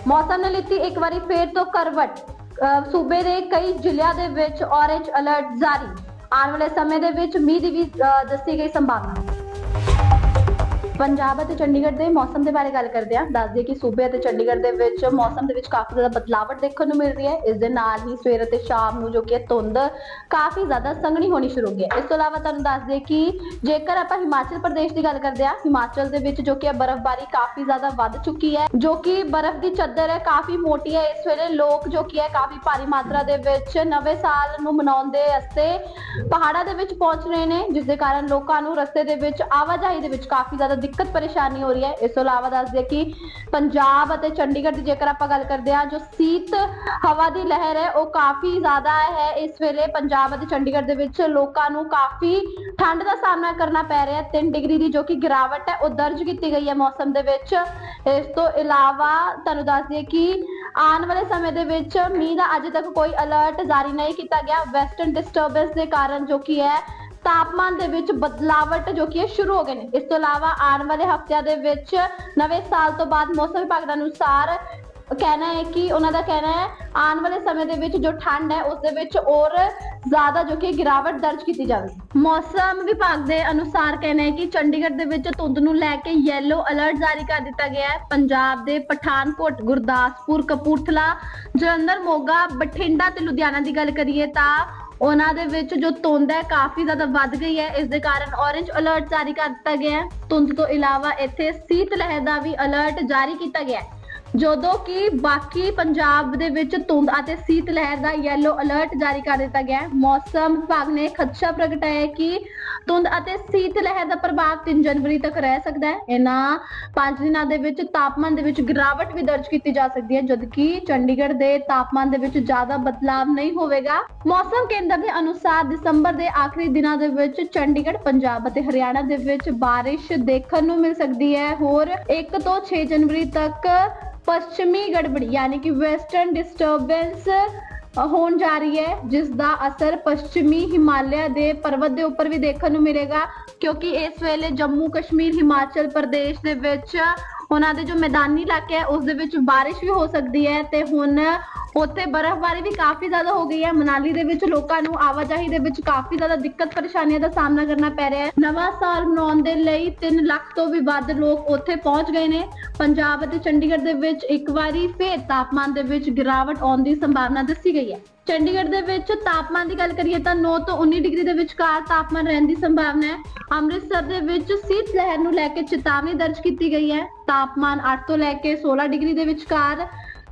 ਮੌਸਮ ਨੇ ਲਿੱਤੀ ਇੱਕ ਵਾਰੀ ਫੇਰ ਤੋਂ ਕਰਵਟ ਅਹ ਸੂਬੇ ਦੇ ਕਈ ਜ਼ਿਲ੍ਹਿਆਂ ਦੇ ਵਿੱਚ ਔਰੇਂਜ ਅਲਰਟ ਜਾਰੀ ਆਉਣ ਵਾਲੇ ਸਮੇਂ ਦੇ ਵਿੱਚ ਮੀਂਹ ਦੀ ਵੀ ਅਹ ਦੱਸੀ ਗਈ ਸੰਭਾਵਨਾ ਪੰਜਾਬ ਅਤੇ ਚੰਡੀਗੜ੍ਹ ਦੇ ਮੌਸਮ ਦੇ ਬਾਰੇ ਗੱਲ ਕਰਦੇ ਹਾਂ। ਦੱਸ ਦਈਏ ਕਿ ਸੂਬੇ ਅਤੇ ਚੰਡੀਗੜ੍ਹ ਦੇ ਵਿੱਚ ਮੌਸਮ ਦੇ ਵਿੱਚ ਕਾਫੀ ਜ਼ਿਆਦਾ ਬਦਲਾਵਟ ਦੇਖਣ ਨੂੰ ਮਿਲ ਰਹੀ ਹੈ। ਇਸ ਦੇ ਨਾਲ ਹੀ ਸਵੇਰ ਅਤੇ ਸ਼ਾਮ ਨੂੰ ਜੋ ਕਿ ਹੈ, ਧੁੰਦ ਕਾਫੀ ਜ਼ਿਆਦਾ ਸੰਘਣੀ ਹੋਣੀ ਸ਼ੁਰੂ ਹੋ ਗਈ ਹੈ। ਇਸ ਤੋਂ ਇਲਾਵਾ ਤੁਹਾਨੂੰ ਦੱਸ ਦਈਏ ਕਿ ਜੇਕਰ ਆਪਾਂ ਹਿਮਾਚਲ ਪ੍ਰਦੇਸ਼ ਦੀ ਗੱਲ ਕਰਦੇ ਹਾਂ, ਹਿਮਾਚਲ ਦੇ ਵਿੱਚ ਜੋ ਕਿ ਹੈ, ਬਰਫ਼ਬਾਰੀ ਕਾਫੀ ਜ਼ਿਆਦਾ ਵੱਧ ਚੁੱਕੀ ਹੈ, ਜੋ ਕਿ ਬਰਫ਼ ਦੀ ਚੱਦਰ ਹੈ, ਕਾਫੀ ਮੋਟੀ ਹੈ। ਇਸ ਵੇਲੇ ਲੋਕ ਜੋ ਕਿ ਹੈ, ਕਾਫੀ ਭਾਰੀ ਮਾਤਰਾ ਦੇ ਵਿੱਚ ਨਵੇਂ ਸਾਲ ਨੂੰ ਮਨਾਉਣ ਦੇ ਵਾਸਤੇ ਪਹਾੜਾਂ ਦੇ ਵਿੱਚ ਪਹੁੰਚ ਰਹੇ ਨੇ, ਜਿਸ ਦੇ ਕਾਰਨ ਲੋਕਾਂ ਨੂੰ ਰਸਤੇ ਦੇ ਵਿੱਚ ਆਵਾਜਾਈ ਦੇ ਵਿੱਚ ਕਾਫੀ ਜ਼ਿਆਦਾ ਦਿੱਕਤ ਪਰੇਸ਼ਾਨੀ ਹੋ ਰਹੀ ਹੈ। ਇਸ ਤੋਂ ਇਲਾਵਾ ਦੱਸ ਦਈਏ ਕਿ ਪੰਜਾਬ ਅਤੇ ਚੰਡੀਗੜ੍ਹ ਦੀ ਜੇਕਰ ਆਪਾਂ ਗੱਲ ਕਰਦੇ ਹਾਂ, ਜੋ ਸੀਤ ਹਵਾ ਦੀ ਲਹਿਰ ਹੈ, ਉਹ ਕਾਫੀ ਜ਼ਿਆਦਾ ਹੈ। ਇਸ ਵੇਲੇ ਪੰਜਾਬ ਅਤੇ ਚੰਡੀਗੜ੍ਹ ਦੇ ਵਿੱਚ ਲੋਕਾਂ ਨੂੰ ਕਾਫੀ ਠੰਡ ਦਾ ਸਾਹਮਣਾ ਕਰਨਾ ਪੈ ਰਿਹਾ ਹੈ। 3 ਡਿਗਰੀ ਦੀ ਜੋ ਕਿ ਗਿਰਾਵਟ ਹੈ, ਉਹ ਦਰਜ ਕੀਤੀ ਗਈ ਹੈ ਮੌਸਮ ਦੇ ਵਿੱਚ। ਇਸ ਤੋਂ ਇਲਾਵਾ ਤੁਹਾਨੂੰ ਦੱਸ ਦਈਏ ਕਿ ਆਉਣ ਵਾਲੇ ਸਮੇਂ ਦੇ ਵਿੱਚ ਮੀਂਹ ਦਾ ਅਜੇ ਤੱਕ ਕੋਈ ਅਲਰਟ ਜਾਰੀ ਨਹੀਂ ਕੀਤਾ ਗਿਆ। ਵੈਸਟਰਨ ਡਿਸਟਰਬੈਂਸ ਦੇ ਕਾਰਨ ਜੋ ਕਿ ਹੈ ਤਾਪਮਾਨ ਦੇ ਵਿੱਚ ਬਦਲਾਵਟ ਜੋ ਕਿ ਸ਼ੁਰੂ ਹੋ ਗਏ ਨੇ। ਇਸ ਤੋਂ ਇਲਾਵਾ ਆਉਣ ਵਾਲੇ ਹਫ਼ਤਿਆਂ ਦੇ ਵਿੱਚ ਨਵੇਂ ਸਾਲ ਤੋਂ ਬਾਅਦ ਮੌਸਮ ਵਿਭਾਗ ਦੇ ਅਨੁਸਾਰ ਕਹਿਣਾ ਹੈ ਕਿ ਉਹਨਾਂ ਦਾ ਕਹਿਣਾ ਹੈ, ਆਉਣ ਵਾਲੇ ਸਮੇਂ ਦੇ ਵਿੱਚ ਜੋ ਠੰਡ ਹੈ, ਉਸ ਦੇ ਵਿੱਚ ਹੋਰ ਜ਼ਿਆਦਾ ਜੋ ਕਿ ਗਿਰਾਵਟ ਦਰਜ ਕੀਤੀ ਜਾਵੇਗੀ। ਮੌਸਮ ਵਿਭਾਗ ਦੇ ਅਨੁਸਾਰ ਕਹਿਣਾ ਹੈ ਕਿ ਚੰਡੀਗੜ੍ਹ ਦੇ ਵਿੱਚ ਧੁੰਦ ਨੂੰ ਲੈ ਕੇ ਯੈਲੋ ਅਲਰਟ ਜਾਰੀ ਕਰ ਦਿੱਤਾ ਗਿਆ ਹੈ। ਪੰਜਾਬ ਦੇ ਪਠਾਨਕੋਟ, ਗੁਰਦਾਸਪੁਰ, ਕਪੂਰਥਲਾ, ਜਲੰਧਰ, ਮੋਗਾ, ਬਠਿੰਡਾ ਤੇ ਲੁਧਿਆਣਾ ਦੀ ਗੱਲ ਕਰੀਏ ਤਾਂ ਉਹਨਾਂ ਦੇ ਵਿੱਚ ਜੋ ਧੁੰਦ ਹੈ ਕਾਫੀ ਜ਼ਿਆਦਾ ਵੱਧ ਗਈ ਹੈ। ਇਸ ਦੇ ਕਾਰਨ ਔਰੇਂਜ ਅਲਰਟ ਜਾਰੀ ਕਰ ਦਿੱਤਾ ਗਿਆ ਹੈ। ਧੁੰਦ ਤੋਂ ਇਲਾਵਾ ਇੱਥੇ ਸੀਤ ਲਹਿਰ ਦਾ ਵੀ ਅਲਰਟ ਜਾਰੀ ਕੀਤਾ ਗਿਆ ਹੈ। ਜਦੋਂ ਕਿ ਬਾਕੀ ਪੰਜਾਬ ਦੇ ਵਿੱਚ ਧੁੰਦ ਅਤੇ ਸੀਤ ਲਹਿਰ ਦਾ ਯੈਲੋ ਅਲਰਟ ਜਾਰੀ ਕਰ ਦਿੱਤਾ ਗਿਆ ਹੈ। ਮੌਸਮ ਵਿਭਾਗ ਨੇ ਖਦਸ਼ਾ ਪ੍ਰਗਟਾਇਆ ਹੈ ਕਿ ਧੁੰਦ ਅਤੇ ਸੀਤ ਲਹਿਰ ਦਾ ਪ੍ਰਭਾਵ 3 ਜਨਵਰੀ ਤੱਕ ਰਹਿ ਸਕਦਾ ਹੈ। ਇਹਨਾਂ 5 ਦਿਨਾਂ ਦੇ ਵਿੱਚ ਤਾਪਮਾਨ ਦੇ ਵਿੱਚ ਗਿਰਾਵਟ ਵੀ ਦਰਜ ਕੀਤੀ ਜਾ ਸਕਦੀ ਹੈ, ਜਦਕਿ ਚੰਡੀਗੜ੍ਹ ਦੇ ਤਾਪਮਾਨ ਦੇ ਵਿੱਚ ਜ਼ਿਆਦਾ ਬਦਲਾਵ ਨਹੀਂ ਹੋਵੇਗਾ। ਮੌਸਮ ਕੇਂਦਰ ਦੇ ਅਨੁਸਾਰ ਦਸੰਬਰ ਦੇ ਆਖਰੀ ਦਿਨਾਂ ਦੇ ਵਿੱਚ ਚੰਡੀਗੜ੍ਹ, ਪੰਜਾਬ ਅਤੇ ਹਰਿਆਣਾ ਦੇ ਵਿੱਚ ਬਾਰਿਸ਼ ਦੇਖਣ ਨੂੰ ਮਿਲ ਸਕਦੀ ਹੈ। ਹੋਰ 1 ਤੋਂ 6 ਜਨਵਰੀ ਤੱਕ ਪੱਛਮੀ ਗੜਬੜੀ, ਯਾਨੀ ਕਿ ਵੈਸਟਰਨ ਡਿਸਟਰਬੈਂਸ ਹੋਣ ਜਾ ਰਹੀ ਹੈ ਜਿਸ ਦਾ ਅਸਰ ਪੱਛਮੀ ਹਿਮਾਲਿਆ ਦੇ ਪਰਬਤ ਦੇ ਉੱਪਰ ਵੀ ਦੇਖਣ ਨੂੰ ਮਿਲੇਗਾ, ਕਿਉਂਕਿ ਇਸ ਵੇਲੇ ਜੰਮੂ ਕਸ਼ਮੀਰ ਹਿਮਾਚਲ ਪ੍ਰਦੇਸ਼ ਦੇ ਵਿੱਚ ਉਹਨਾਂ ਦੇ ਜੋ ਮੈਦਾਨੀ ਇਲਾਕੇ ਹੈ ਉਸ ਦੇ ਵਿੱਚ ਬਾਰਿਸ਼ ਵੀ ਹੋ ਸਕਦੀ ਹੈ ਤੇ ਹੁਣ ਉੱਥੇ ਬਰਫ਼ਬਾਰੀ ਵੀ ਕਾਫੀ ਜ਼ਿਆਦਾ ਹੋ ਗਈ ਹੈ। ਮਨਾਲੀ ਦੇ ਵਿੱਚ ਲੋਕਾਂ ਨੂੰ ਆਵਾਜਾਈ ਦੇ ਵਿੱਚ ਕਾਫੀ ਜ਼ਿਆਦਾ ਦਿੱਕਤ ਪਰੇਸ਼ਾਨੀਆਂ ਦਾ ਸਾਹਮਣਾ ਕਰਨਾ ਪੈ ਰਿਹਾ ਹੈ। ਨਵਾਂ ਸਾਲ ਮਨਾਉਣ ਦੇ ਲਈ 3 ਲੱਖ ਤੋਂ ਵੀ ਵੱਧ ਲੋਕ ਉੱਥੇ ਪਹੁੰਚ ਗਏ ਨੇ। ਪੰਜਾਬ ਅਤੇ ਚੰਡੀਗੜ੍ਹ ਦੇ ਵਿੱਚ ਇੱਕ ਵਾਰੀ ਫੇਰ ਤਾਪਮਾਨ ਦੇ ਵਿੱਚ ਗਿਰਾਵਟ ਆਉਣ ਦੀ ਸੰਭਾਵਨਾ ਦੱਸੀ ਗਈ ਹੈ। ਚੰਡੀਗੜ੍ਹ ਦੇ ਵਿੱਚ ਤਾਪਮਾਨ ਦੀ ਗੱਲ ਕਰੀਏ ਤਾਂ 9 ਤੋਂ 19 ਡਿਗਰੀ ਦੇ ਵਿਚਕਾਰ ਤਾਪਮਾਨ ਰਹਿਣ ਦੀ ਸੰਭਾਵਨਾ ਹੈ। ਅੰਮ੍ਰਿਤਸਰ ਦੇ ਵਿੱਚ ਸੀਤ ਲਹਿਰ ਨੂੰ ਲੈ ਕੇ ਚੇਤਾਵਨੀ ਦਰਜ ਕੀਤੀ ਗਈ ਹੈ। ਤਾਪਮਾਨ 8 ਤੋਂ ਲੈ ਕੇ 16 ਡਿਗਰੀ ਦੇ ਵਿਚਕਾਰ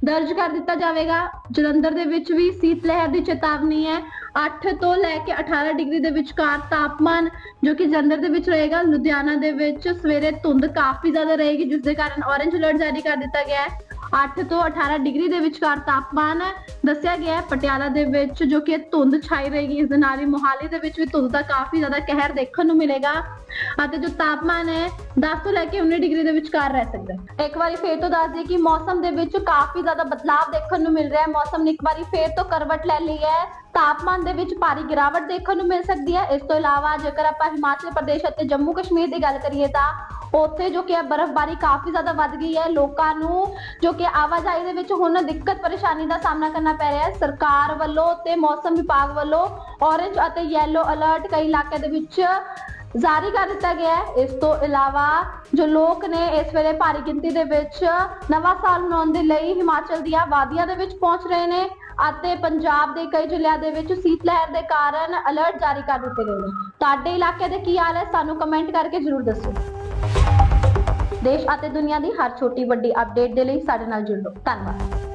ਦਰਜ ਕਰ ਦਿੱਤਾ ਜਾਵੇਗਾ। ਜਲੰਧਰ ਦੇ ਵਿੱਚ ਵੀ ਸੀਤ ਲਹਿਰ ਦੀ ਚੇਤਾਵਨੀ ਹੈ। 8 ਤੋਂ ਲੈ ਕੇ 18 ਡਿਗਰੀ ਦੇ ਵਿਚਕਾਰ ਤਾਪਮਾਨ ਜੋ ਕਿ ਜਲੰਧਰ ਦੇ ਵਿੱਚ ਰਹੇਗਾ, ਲੁਧਿਆਣਾ ਦੇ ਵਿੱਚ ਸਵੇਰੇ ਧੁੰਦ ਕਾਫੀ ਜ਼ਿਆਦਾ ਰਹੇਗੀ, ਜਿਸ ਦੇ ਕਾਰਨ ਔਰੇਂਜ ਅਲਰਟ ਜਾਰੀ ਕਰ ਦਿੱਤਾ ਗਿਆ ਹੈ। 8 ਤੋਂ 18 ਡਿਗਰੀ ਦੇ ਵਿਚਕਾਰ ਤਾਪਮਾਨ ਦੱਸਿਆ ਗਿਆ ਹੈ ਪਟਿਆਲਾ ਦੇ ਵਿੱਚ, ਜੋ ਕਿ ਧੁੰਦ ਛਾਈ ਰਹੇਗੀ। ਇਸ ਦੇ ਨਾਲ ਹੀ ਮੋਹਾਲੀ ਦੇ ਵਿੱਚ ਵੀ ਧੁੰਦ ਦਾ ਕਾਫੀ ਜ਼ਿਆਦਾ ਕਹਿਰ ਦੇਖਣ ਨੂੰ ਮਿਲੇਗਾ ਅਤੇ ਜੋ ਤਾਪਮਾਨ ਹੈ 10 ਤੋਂ ਲੈ ਕੇ 19 ਡਿਗਰੀ ਦੇ ਵਿਚਕਾਰ ਰਹਿ ਸਕਦਾ ਹੈ। ਇੱਕ ਵਾਰੀ ਫੇਰ ਤੋਂ ਦੱਸ ਦਈਏ ਕਿ ਮੌਸਮ ਦੇ ਵਿੱਚ ਕਾਫੀ ਜ਼ਿਆਦਾ ਬਦਲਾਅ ਦੇਖਣ ਨੂੰ ਮਿਲ ਰਿਹਾ ਹੈ। ਮੌਸਮ ਨੇ ਇੱਕ ਵਾਰੀ ਫੇਰ ਤੋਂ ਕਰਵਟ ਲੈ ਲਈ ਹੈ। ਤਾਪਮਾਨ ਦੇ ਵਿੱਚ ਭਾਰੀ ਗਿਰਾਵਟ ਦੇਖਣ ਨੂੰ ਮਿਲ ਸਕਦੀ ਹੈ। ਇਸ ਤੋਂ ਇਲਾਵਾ ਜੇਕਰ ਆਪਾਂ ਹਿਮਾਚਲ ਪ੍ਰਦੇਸ਼ ਅਤੇ ਜੰਮੂ ਕਸ਼ਮੀਰ ਦੀ ਗੱਲ ਕਰੀਏ ਤਾਂ ਉੱਥੇ ਜੋ ਕਿ ਹੈ ਬਰਫ਼ਬਾਰੀ ਕਾਫੀ ਜ਼ਿਆਦਾ ਵੱਧ ਗਈ ਹੈ, ਲੋਕਾਂ ਨੂੰ ਜੋ ਕਿ ਆਵਾਜਾਈ ਦੇ ਵਿੱਚ ਹੁਣ ਦਿੱਕਤ ਪਰੇਸ਼ਾਨੀ ਦਾ ਸਾਹਮਣਾ ਕਰਨਾ ਪੈ ਰਿਹਾ ਹੈ। ਸਰਕਾਰ ਵੱਲੋਂ ਤੇ ਮੌਸਮ ਵਿਭਾਗ ਵੱਲੋਂ ਔਰੇਂਜ ਅਤੇ ਯੈਲੋ ਅਲਰਟ ਕਈ ਇਲਾਕਿਆਂ ਦੇ ਵਿੱਚ ਜਾਰੀ ਕਰ ਦਿੱਤਾ ਗਿਆ ਹੈ। ਇਸ ਤੋਂ ਇਲਾਵਾ ਜੋ ਲੋਕ ਨੇ ਇਸ ਵੇਲੇ ਭਾਰੀ ਗਿਣਤੀ ਦੇ ਵਿੱਚ ਨਵਾਂ ਸਾਲ ਮਨਾਉਣ ਦੇ ਲਈ ਹਿਮਾਚਲ ਦੀਆਂ ਵਾਦੀਆਂ ਦੇ ਵਿੱਚ ਪਹੁੰਚ ਰਹੇ ਨੇ ਅਤੇ ਪੰਜਾਬ ਦੇ ਕਈ ਜ਼ਿਲ੍ਹਿਆਂ ਦੇ ਵਿੱਚ ਸੀਤ ਲਹਿਰ ਦੇ ਕਾਰਨ ਅਲਰਟ ਜਾਰੀ ਕਰ ਦਿੱਤੇ ਗਏ ਨੇ। ਤੁਹਾਡੇ ਇਲਾਕੇ ਦੇ ਕੀ ਹਾਲ ਹੈ? ਸਾਨੂੰ ਕਮੈਂਟ ਕਰਕੇ ਜ਼ਰੂਰ ਦੱਸੋ। ਦੇਸ਼ ਅਤੇ ਦੁਨੀਆ ਦੀ ਹਰ ਛੋਟੀ ਵੱਡੀ ਅਪਡੇਟ ਦੇ ਲਈ ਸਾਡੇ ਨਾਲ ਜੁੜੋ ਧੰਨਵਾਦ।